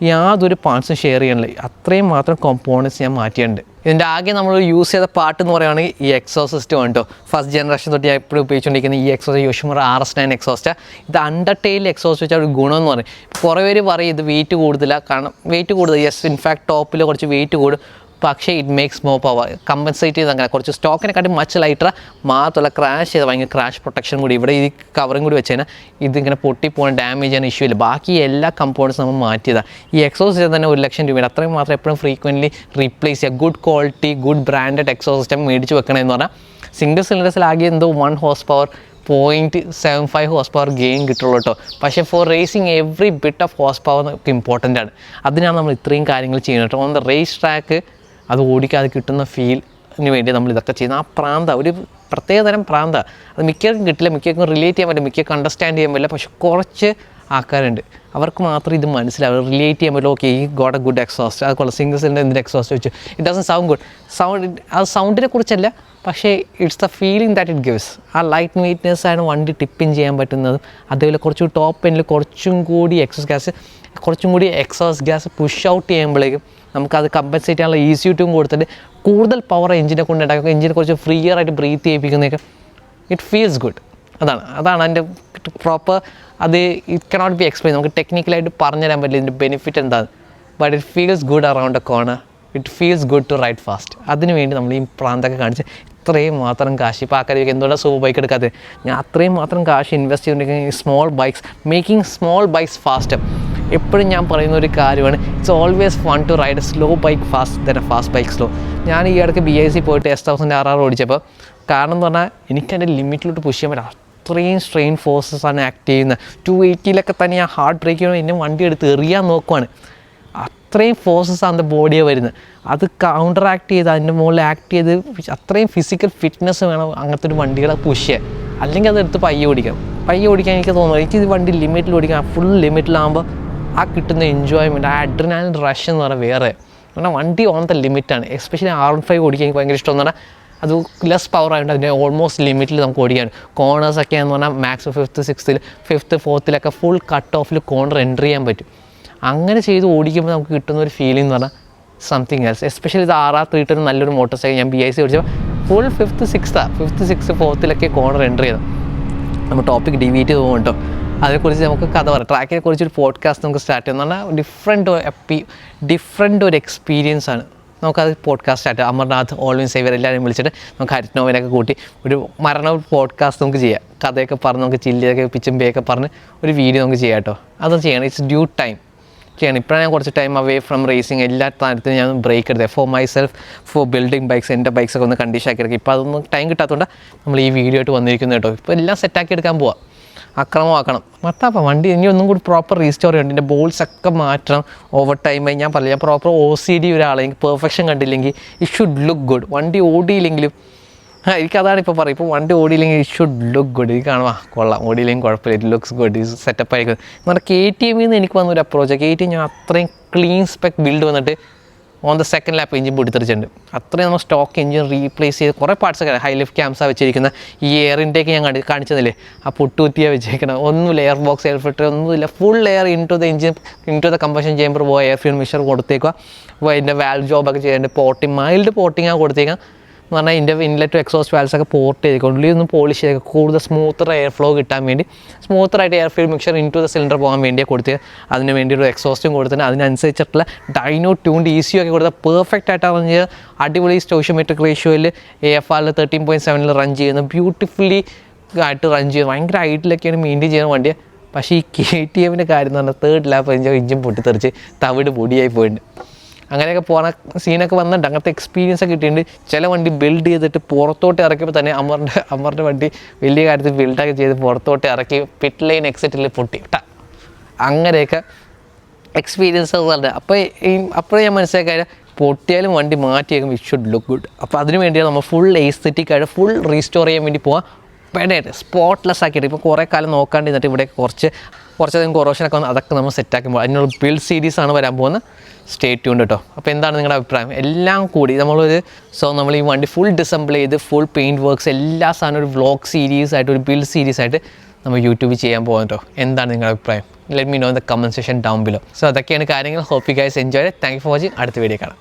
യാതൊരു പാർട്സും ഷെയർ ചെയ്യണില്ല അത്രയും മാത്രം കോമ്പോണൻസ് ഞാൻ മാറ്റിയിട്ടുണ്ട്. ഇതിന്റെ ആകെ നമ്മൾ യൂസ് ചെയ്ത പാട്ട് എന്ന് പറയുകയാണെങ്കിൽ ഈ എക്സോ സിസ്റ്റം കേട്ടോ ഫസ്റ്റ് ജനറേഷൻ തൊട്ട് എപ്പോഴും ഉപയോഗിച്ചുകൊണ്ടിരിക്കുന്ന ഈ exhaust Yoshimura R S nine exhaust ഇത് അണ്ടർടെയിൽ എക്സോസ് വെച്ചാൽ ഒരു ഗുണം എന്ന് പറയും. കുറേ പേര് പറയും ഇത് വെയിറ്റ് കൂടുതലാണ് കാരണം വെയിറ്റ് കൂടുതൽ യെസ് ഇൻഫാക്ട് ടോപ്പിൽ കുറച്ച് വെയിറ്റ് കൂടും. പക്ഷേ it makes more power compensate ചെയ്ത് അങ്ങനെ. കുറച്ച് സ്റ്റോക്കിനെക്കാട്ടി മച്ച് ലൈറ്റർ മാത്രമല്ല ക്രാഷ് ചെയ്ത് ഭയങ്കര ക്രാഷ് പ്രൊട്ടക്ഷൻ കൂടി ഇവിടെ ഈ കവറും കൂടി വെച്ച് കഴിഞ്ഞാൽ ഇതിങ്ങനെ പൊട്ടിപ്പോകാൻ ഡാമേജ് ചെയ്യാൻ ഇഷ്യൂ ഇല്ല. ബാക്കി എല്ലാ കമ്പോണൻസും നമ്മൾ മാറ്റിയതാണ് ഈ എക്സോസ് ചെയ്ത് തന്നെ ഒരു ലക്ഷം രൂപയുടെ അത്രയും മാത്രം എപ്പോഴും ഫ്രീക്വന്റ്ലി റീപ്ലേസ് ചെയ്യുക. Good quality good branded exhaust system മേടിച്ച് വെക്കണമെന്ന് പറഞ്ഞാൽ സിംഗിൾ സിലിണ്ടേഴ്സിലാകെ എന്തോ one horsepower point seven five horsepower gain കിട്ടുള്ളൂ കേട്ടോ. പക്ഷേ for racing every bit of horsepower നമുക്ക് ഇമ്പോർട്ടന്റ് ആണ്. അതിനാണ് നമ്മൾ ഇത്രയും കാര്യങ്ങൾ ചെയ്യുന്നത് കേട്ടോ. ഓൺ റേസ് ട്രാക്ക് അത് ഓടിക്കാതെ കിട്ടുന്ന ഫീലിന് വേണ്ടി നമ്മൾ ഇതൊക്കെ ചെയ്യുന്ന ആ പ്രാന്ത ഒരു പ്രത്യേക തരം പ്രാന്ത. അത് മിക്കവർക്കും കിട്ടില്ല മിക്കവർക്കും റിലേറ്റ് ചെയ്യാൻ പറ്റില്ല മിക്കവർക്കും അണ്ടർസ്റ്റാൻഡ് ചെയ്യാൻ പറ്റില്ല പക്ഷെ കുറച്ച് ആൾക്കാരുണ്ട്. അവർക്ക് മാത്രം ഇത് മനസ്സിലാവും റിലേറ്റ് ചെയ്യാൻ പറ്റില്ല. ഓക്കെ ഈ ഗോഡ് എ ഗുഡ് എക്സോസ്റ്റ് അതുപോലെ സിംഗിൾ സിലിണ്ടർ എന്തിന്റെ എക്സോസ്റ്റ് വെച്ചു it doesn't sound good sound ആ സൗണ്ടിനെ കുറിച്ചല്ല പക്ഷേ it's the feeling that it gives ആ ലൈറ്റ് വെയ്റ്റ്നെസ് ആണ് വണ്ടി ടിപ്പിൻ ചെയ്യാൻ പറ്റുന്നതും. അതേപോലെ കുറച്ച് ടോപ്പ് എൻഡിൽ കുറച്ചും കൂടി എക്സസ് ഗ്യാസ് കുറച്ചും കൂടി എക്സോസ് ഗ്യാസ് പുഷ് ഔട്ട് ചെയ്യുമ്പോഴേക്കും നമുക്കത് കമ്പൻസേറ്റ് ചെയ്യാനുള്ള ഈസി ട്യൂബ് കൊടുത്തിട്ട് കൂടുതൽ പവർ എഞ്ചിനെ കൊണ്ട് ഉണ്ടാക്കുക എഞ്ചിനെ കുറച്ച് ഫ്രീയർ ആയിട്ട് ബ്രീത്ത് ചെയ്യിപ്പിക്കുന്നതൊക്കെ ഇറ്റ് ഫീൽസ് ഗുഡ് അതാണ്. അതാണ് അതിന്റെ പ്രോപ്പർ അത് ഇറ്റ് കനോട്ട് ബി എക്സ്പ്ലെയിൻ നമുക്ക് ടെക്നിക്കലായിട്ട് പറഞ്ഞുതരാൻ പറ്റില്ല ഇതിന്റെ ബെനിഫിറ്റ് എന്താണ്. But it feels good around a corner it feels good to ride fast അതിനുവേണ്ടി നമ്മൾ ഈ പ്രാന്തൊക്കെ കാണിച്ച് ഇത്രയും മാത്രം കാശ്. ഇപ്പോൾ ആൾക്കാർ എന്തുകൊണ്ടാണ് സൂപ്പർ ബൈക്ക് എടുക്കാത്തത് ഞാൻ അത്രയും മാത്രം കാശ് ഇൻവെസ്റ്റ് ചെയ്തുകൊണ്ടിരിക്കുന്ന small bikes making small bikes fast എപ്പോഴും ഞാൻ പറയുന്ന ഒരു കാര്യമാണ് it's always fun to ride slow bike fast തന്നെ ഫാസ്റ്റ് ബൈക്ക് സ്ലോ ഞാൻ ഈ ഇടയ്ക്ക് ബി ഐ സി പോയിട്ട് എസ് തൗസൻഡ് ആർ ആർ ഓടിച്ചപ്പോൾ കാരണം എന്ന് പറഞ്ഞാൽ എനിക്ക് എന്റെ ലിമിറ്റിലോട്ട് പുഷ് ചെയ്യാൻ പറ്റില്ല. അത്രയും സ്ട്രെയിൻ ഫോഴ്സസ് ആണ് ആക്ട് ചെയ്യുന്നത്. ടു എയ്റ്റിയിലൊക്കെ തന്നെ ഞാൻ ഹാർഡ് ബ്രേക്ക് ചെയ്യണം എന്നെ വണ്ടി എടുത്ത് എറിയാൻ നോക്കുവാണ്. അത്രയും ഫോഴ്സസ് ആണ് ബോഡിയെ വരുന്നത്. അത് കൗണ്ടർ ആക്ട് ചെയ്ത് അതിന്റെ മുകളിൽ ആക്ട് ചെയ്ത് അത്രയും ഫിസിക്കൽ ഫിറ്റ്നസ് വേണം അങ്ങനത്തെ ഒരു വണ്ടികളെ പുഷ് ചെയ്യാൻ. അല്ലെങ്കിൽ അതെടുത്ത് പയ്യെ ഓടിക്കണം പയ്യെ ഓടിക്കാൻ എനിക്ക് തോന്നുന്നു. എനിക്ക് ഇത് വണ്ടി ലിമിറ്റിൽ ഓടിക്കാൻ ഫുൾ ലിമിറ്റിലാകുമ്പോൾ ആ കിട്ടുന്ന എൻജോയ്മെന്റ് ആ അഡ്രിനാലിൻ റഷ് എന്ന് പറഞ്ഞാൽ വേറെ. കാരണം വണ്ടി ഓൺ ദ ലിമിറ്റാണ് എസ്പെഷ്യലി ആർ വൺ ഫൈവ് ഓടിക്കാൻ എനിക്ക് ഭയങ്കര ഇഷ്ടം എന്ന് അത് ലെസ് പവർ ആയതുകൊണ്ട് അതിന്റെ ഓൾമോസ്റ്റ് ലിമിറ്റിൽ നമുക്ക് ഓടിക്കാൻ കോർണേഴ്സൊക്കെ എന്ന് പറഞ്ഞാൽ മാക്സിമം ഫിഫ്ത്ത് സിക്സ്ത്തിൽ ഫിഫ്ത്ത് ഫോർത്തിലൊക്കെ ഫുൾ കട്ട് ഓഫിൽ കോർണർ എൻട്രി ചെയ്യാൻ പറ്റും. അങ്ങനെ ചെയ്ത് ഓടിക്കുമ്പോൾ നമുക്ക് കിട്ടുന്ന ഒരു ഫീലിംഗ് എന്ന് പറഞ്ഞാൽ സംതിങ് എൽസ് എസ്പെഷ്യലി ഇത് ആറാ ത്രീട്ടൊരു നല്ലൊരു മോട്ടോർ സൈക്കിൾ ഞാൻ ബി ഐ സി ഓടിച്ചപ്പോൾ ഫുൾ ഫിഫ്ത്ത് സിക്സ്താണ് ഫിഫ്ത്ത് സിക്സ് ഫോർത്തിലൊക്കെ കോർണർ എന്റർ ചെയ്തു. നമ്മൾ ടോപ്പിക് ഡിവീറ്റ് ചെയ്ത് പോകും കേട്ടോ അതിനെക്കുറിച്ച് നമുക്ക് കഥ പറയാം. ട്രാക്കിനെ കുറിച്ച് ഒരു പോഡ്കാസ്റ്റ് നമുക്ക് സ്റ്റാർട്ട് ചെയ്യാം. എന്ന് പറഞ്ഞാൽ ഡിഫറെന്റ് എപ്പി ഡിഫറെന്റ് ഒരു എക്സ്പീരിയൻസ് ആണ്. നമുക്കത് പോഡ്കാസ്റ്റ് സ്റ്റാർട്ട് ചെയ്യാം. അമർനാഥ് ഓൾവിൻ സേവർ എല്ലാവരെയും വിളിച്ചിട്ട് നമുക്ക് ഹരിനോവിനൊക്കെ കൂട്ടി ഒരു മരണ പോഡ്കാസ്റ്റ് നമുക്ക് ചെയ്യാം. കഥയൊക്കെ പറഞ്ഞ് നമുക്ക് ചില്ലിയൊക്കെ പിച്ചും പിച്ചുമ്പയൊക്കെ പറഞ്ഞ് ഒരു വീഡിയോ നമുക്ക് ചെയ്യാം കേട്ടോ അതൊന്നും ചെയ്യണം. ഇറ്റ്സ് ഡ്യൂ ടൈം ചെയ്യണം ഇപ്പോഴാണ് ഞാൻ കുറച്ച് ടൈം അവേ ഫ്രം റേസിങ് എല്ലാ കാര്യത്തിനും ഞാൻ ബ്രേക്ക് എടുത്തത് for myself for building bikes എന്റെ ബൈക്സ് ഒക്കെ ഒന്ന് കണ്ടീഷൻ ആക്കി എടുക്കുക ഇപ്പോൾ അതൊന്നും ടൈം കിട്ടാത്തതുകൊണ്ട് നമ്മൾ ഈ വീഡിയോ ആയിട്ട് വന്നിരിക്കുന്നത് കേട്ടോ. ഇപ്പോൾ എല്ലാം സെറ്റാക്കി എടുക്കാൻ പോവാം. അക്രമമാക്കണം. മത്താപ്പ വണ്ടി ഇനി ഒന്നും കൂടി പ്രോപ്പർ റീസ്റ്റോർ ചെയ്യണം. എന്റെ ബോൾസ് ഒക്കെ മാറ്റണം. ഓവർ ടൈമായി ഞാൻ പറയാം ഞാൻ പ്രോപ്പർ ഒ സി ഡി ഒരാളെ പെർഫെക്ഷൻ കണ്ടില്ലെങ്കിൽ ഇറ്റ് ഷുഡ് ലുക്ക് ഗുഡ് വണ്ടി ഓടിയില്ലെങ്കിലും എനിക്കതാണ് ഇപ്പോൾ പറയും. ഇപ്പോൾ വണ്ടി ഓടിയില്ലെങ്കിൽ ഇറ്റ് ഷുഡ് ലുക്ക് ഗുഡ് ഇത് കാണുവാ കൊള്ളാം. ഓടിയില്ലെങ്കിൽ കുഴപ്പമില്ല. ഇറ്റ് ലുക്ക്സ് ഗുഡ് ഇത് സെറ്റപ്പ് ആയിരിക്കും. എന്ന് പറഞ്ഞാൽ കെ ടി എമ്മിൽ നിന്ന് എനിക്ക് വന്നൊരു അപ്രോച്ച് കെ ടി എം ഞാൻ അത്രയും ക്ലീൻ സ്പെക് ബിൽഡ് വന്നിട്ട് on the second lap engine പൊട്ടിത്തെറിച്ചിട്ടുണ്ട് അത്രയും നമ്മൾ സ്റ്റോക്ക് എഞ്ചിൻ റീപ്ലേസ് ചെയ്ത് കുറേ പാർട്സ് ഒക്കെ ഹൈ ലിഫ്റ്റ് ക്യാംസാണ് വെച്ചിരിക്കുന്ന ഈ എയറിന്റെയൊക്കെ ഞാൻ കാണിച്ചതില്ലേ? ആ പുട്ടുകുത്തിയാണ് വെച്ചേക്കണം ഒന്നുമില്ല. എയർ ബോക്സ് എയർ ഫിൽറ്റർ ഒന്നുമില്ല. Full air into the engine into the combustion chamber പോയ എയർ ഫ്യൂൽ മിഷർ കൊടുത്തേക്കുക അപ്പോൾ അതിന്റെ വാൽ ജോബൊക്കെ ചെയ്യേണ്ട പോട്ടിങ് മൈൽഡ് പോട്ടിങ്ങാണ് കൊടുത്തേക്കാം എന്ന് പറഞ്ഞാൽ ഇതിന്റെ ഇൻലെറ്റ് എക്സോസ്റ്റ് വാൽസ് ഒക്കെ പോർട്ട് ചെയ്തിട്ടുണ്ട് ഒന്ന് പോളിഷ് ചെയ്ത് കൂടുതൽ സ്മൂത്തർ എയർ ഫ്ലോ കിട്ടാൻ വേണ്ടി സ്മൂത്തറായിട്ട് air fuel mixer into the cylinder പോകാൻ വേണ്ടിയാണ് കൊടുത്ത്. അതിന് വേണ്ടി ഒരു എക്സോസ്റ്റും കൊടുത്തിട്ട് അതിനനുസരിച്ചിട്ടുള്ള ഡൈനോ ട്യൂണ്ട് ഈസി ഒക്കെ കൊടുത്ത പെർഫെക്റ്റ് ആയിട്ട് പറഞ്ഞത് അടിപൊളി സ്റ്റോഷ്യോമെട്രിക് റേഷ്യോയിൽ എ എഫ് ആറിൽ തേർട്ടീൻ പോയിന്റ് സെവനിൽ റൺ ചെയ്യുന്നു. ബ്യൂട്ടിഫുള്ളി ആയിട്ട് റൺ ചെയ്യുന്നത് ഭയങ്കര ഹൈറ്റിലൊക്കെയാണ് മെയിന്റെയിൻ ചെയ്യുന്ന വണ്ടിയെ. പക്ഷേ ഈ കെ ടി എമ്മിന്റെ കാര്യം എന്ന് പറഞ്ഞാൽ തേർഡ് ലാപ്പ് എഞ്ചോ ഇഞ്ചും പൊട്ടിത്തെറിച്ച് തവിട് പൊടിയായി പോയിട്ടുണ്ട്. അങ്ങനെയൊക്കെ പോണ സീനൊക്കെ വന്നിട്ട് അങ്ങനത്തെ എക്സ്പീരിയൻസ് ഒക്കെ കിട്ടിയിട്ടുണ്ട്. ചില വണ്ടി ബിൽഡ് ചെയ്തിട്ട് പുറത്തോട്ട് ഇറക്കിയപ്പോൾ തന്നെ അമറിന്റെ അമറിന്റെ വണ്ടി വലിയ കാര്യത്തിൽ ബിൽഡൊക്കെ ചെയ്ത് പുറത്തോട്ട് ഇറക്കി പിറ്റ് ലൈൻ എക്സിറ്റിൽ പൊട്ടി. ട്ട. അങ്ങനെയൊക്കെ എക്സ്പീരിയൻസ് ഉണ്ട് അപ്പോൾ ഈ അപ്പോഴേ ഞാൻ മനസ്സിലാക്കിയ പൊട്ടിയാലും വണ്ടി മാറ്റിയേക്കും ഇറ്റ് ഷുഡ് ലുക്ക് ഗുഡ് അപ്പോൾ അതിന് വേണ്ടിയാണ് നമ്മൾ ഫുൾ എയ്സ്തെറ്റിക് ആയിട്ട് ഫുൾ റീസ്റ്റോർ ചെയ്യാൻ വേണ്ടി പോവാം. പെടായിട്ട് സ്പോട്ട്ലെസ് ആക്കിയിട്ട്. ഇപ്പോൾ കുറേ കാലം നോക്കാണ്ട് എന്നിട്ട് ഇവിടെ കുറച്ച് കുറച്ചധികം കൊറോഷനൊക്കെ വന്ന് അതൊക്കെ നമ്മൾ സെറ്റാക്കുമ്പോൾ അതിനുള്ള ബിൽഡ് സീരീസ് ആണ് വരാൻ പോകുന്നത്. സ്റ്റേ ട്യൂൺ കേട്ടോ അപ്പോൾ എന്താണ് നിങ്ങളുടെ അഭിപ്രായം? എല്ലാം കൂടി നമ്മളൊരു സോ നമ്മൾ ഈ വണ്ടി ഫുൾ ഡിസംബിൾ ചെയ്ത് ഫുൾ പെയിന്റ് വർക്ക്സ് എല്ലാ സാധനവും ഒരു വ്ളോഗ് സീരീസ് ആയിട്ട് ഒരു ബിൽഡ് സീരീസ് ആയിട്ട് നമ്മൾ യൂട്യൂബിൽ ചെയ്യാൻ പോകുന്നത് കേട്ടോ എന്താണ് നിങ്ങളുടെ അഭിപ്രായം? Let me know in the comment session down below so അതൊക്കെയാണ് കാര്യങ്ങൾ. Hope you guys enjoy thank for watching അടുത്ത വീഡിയോ കാണാം.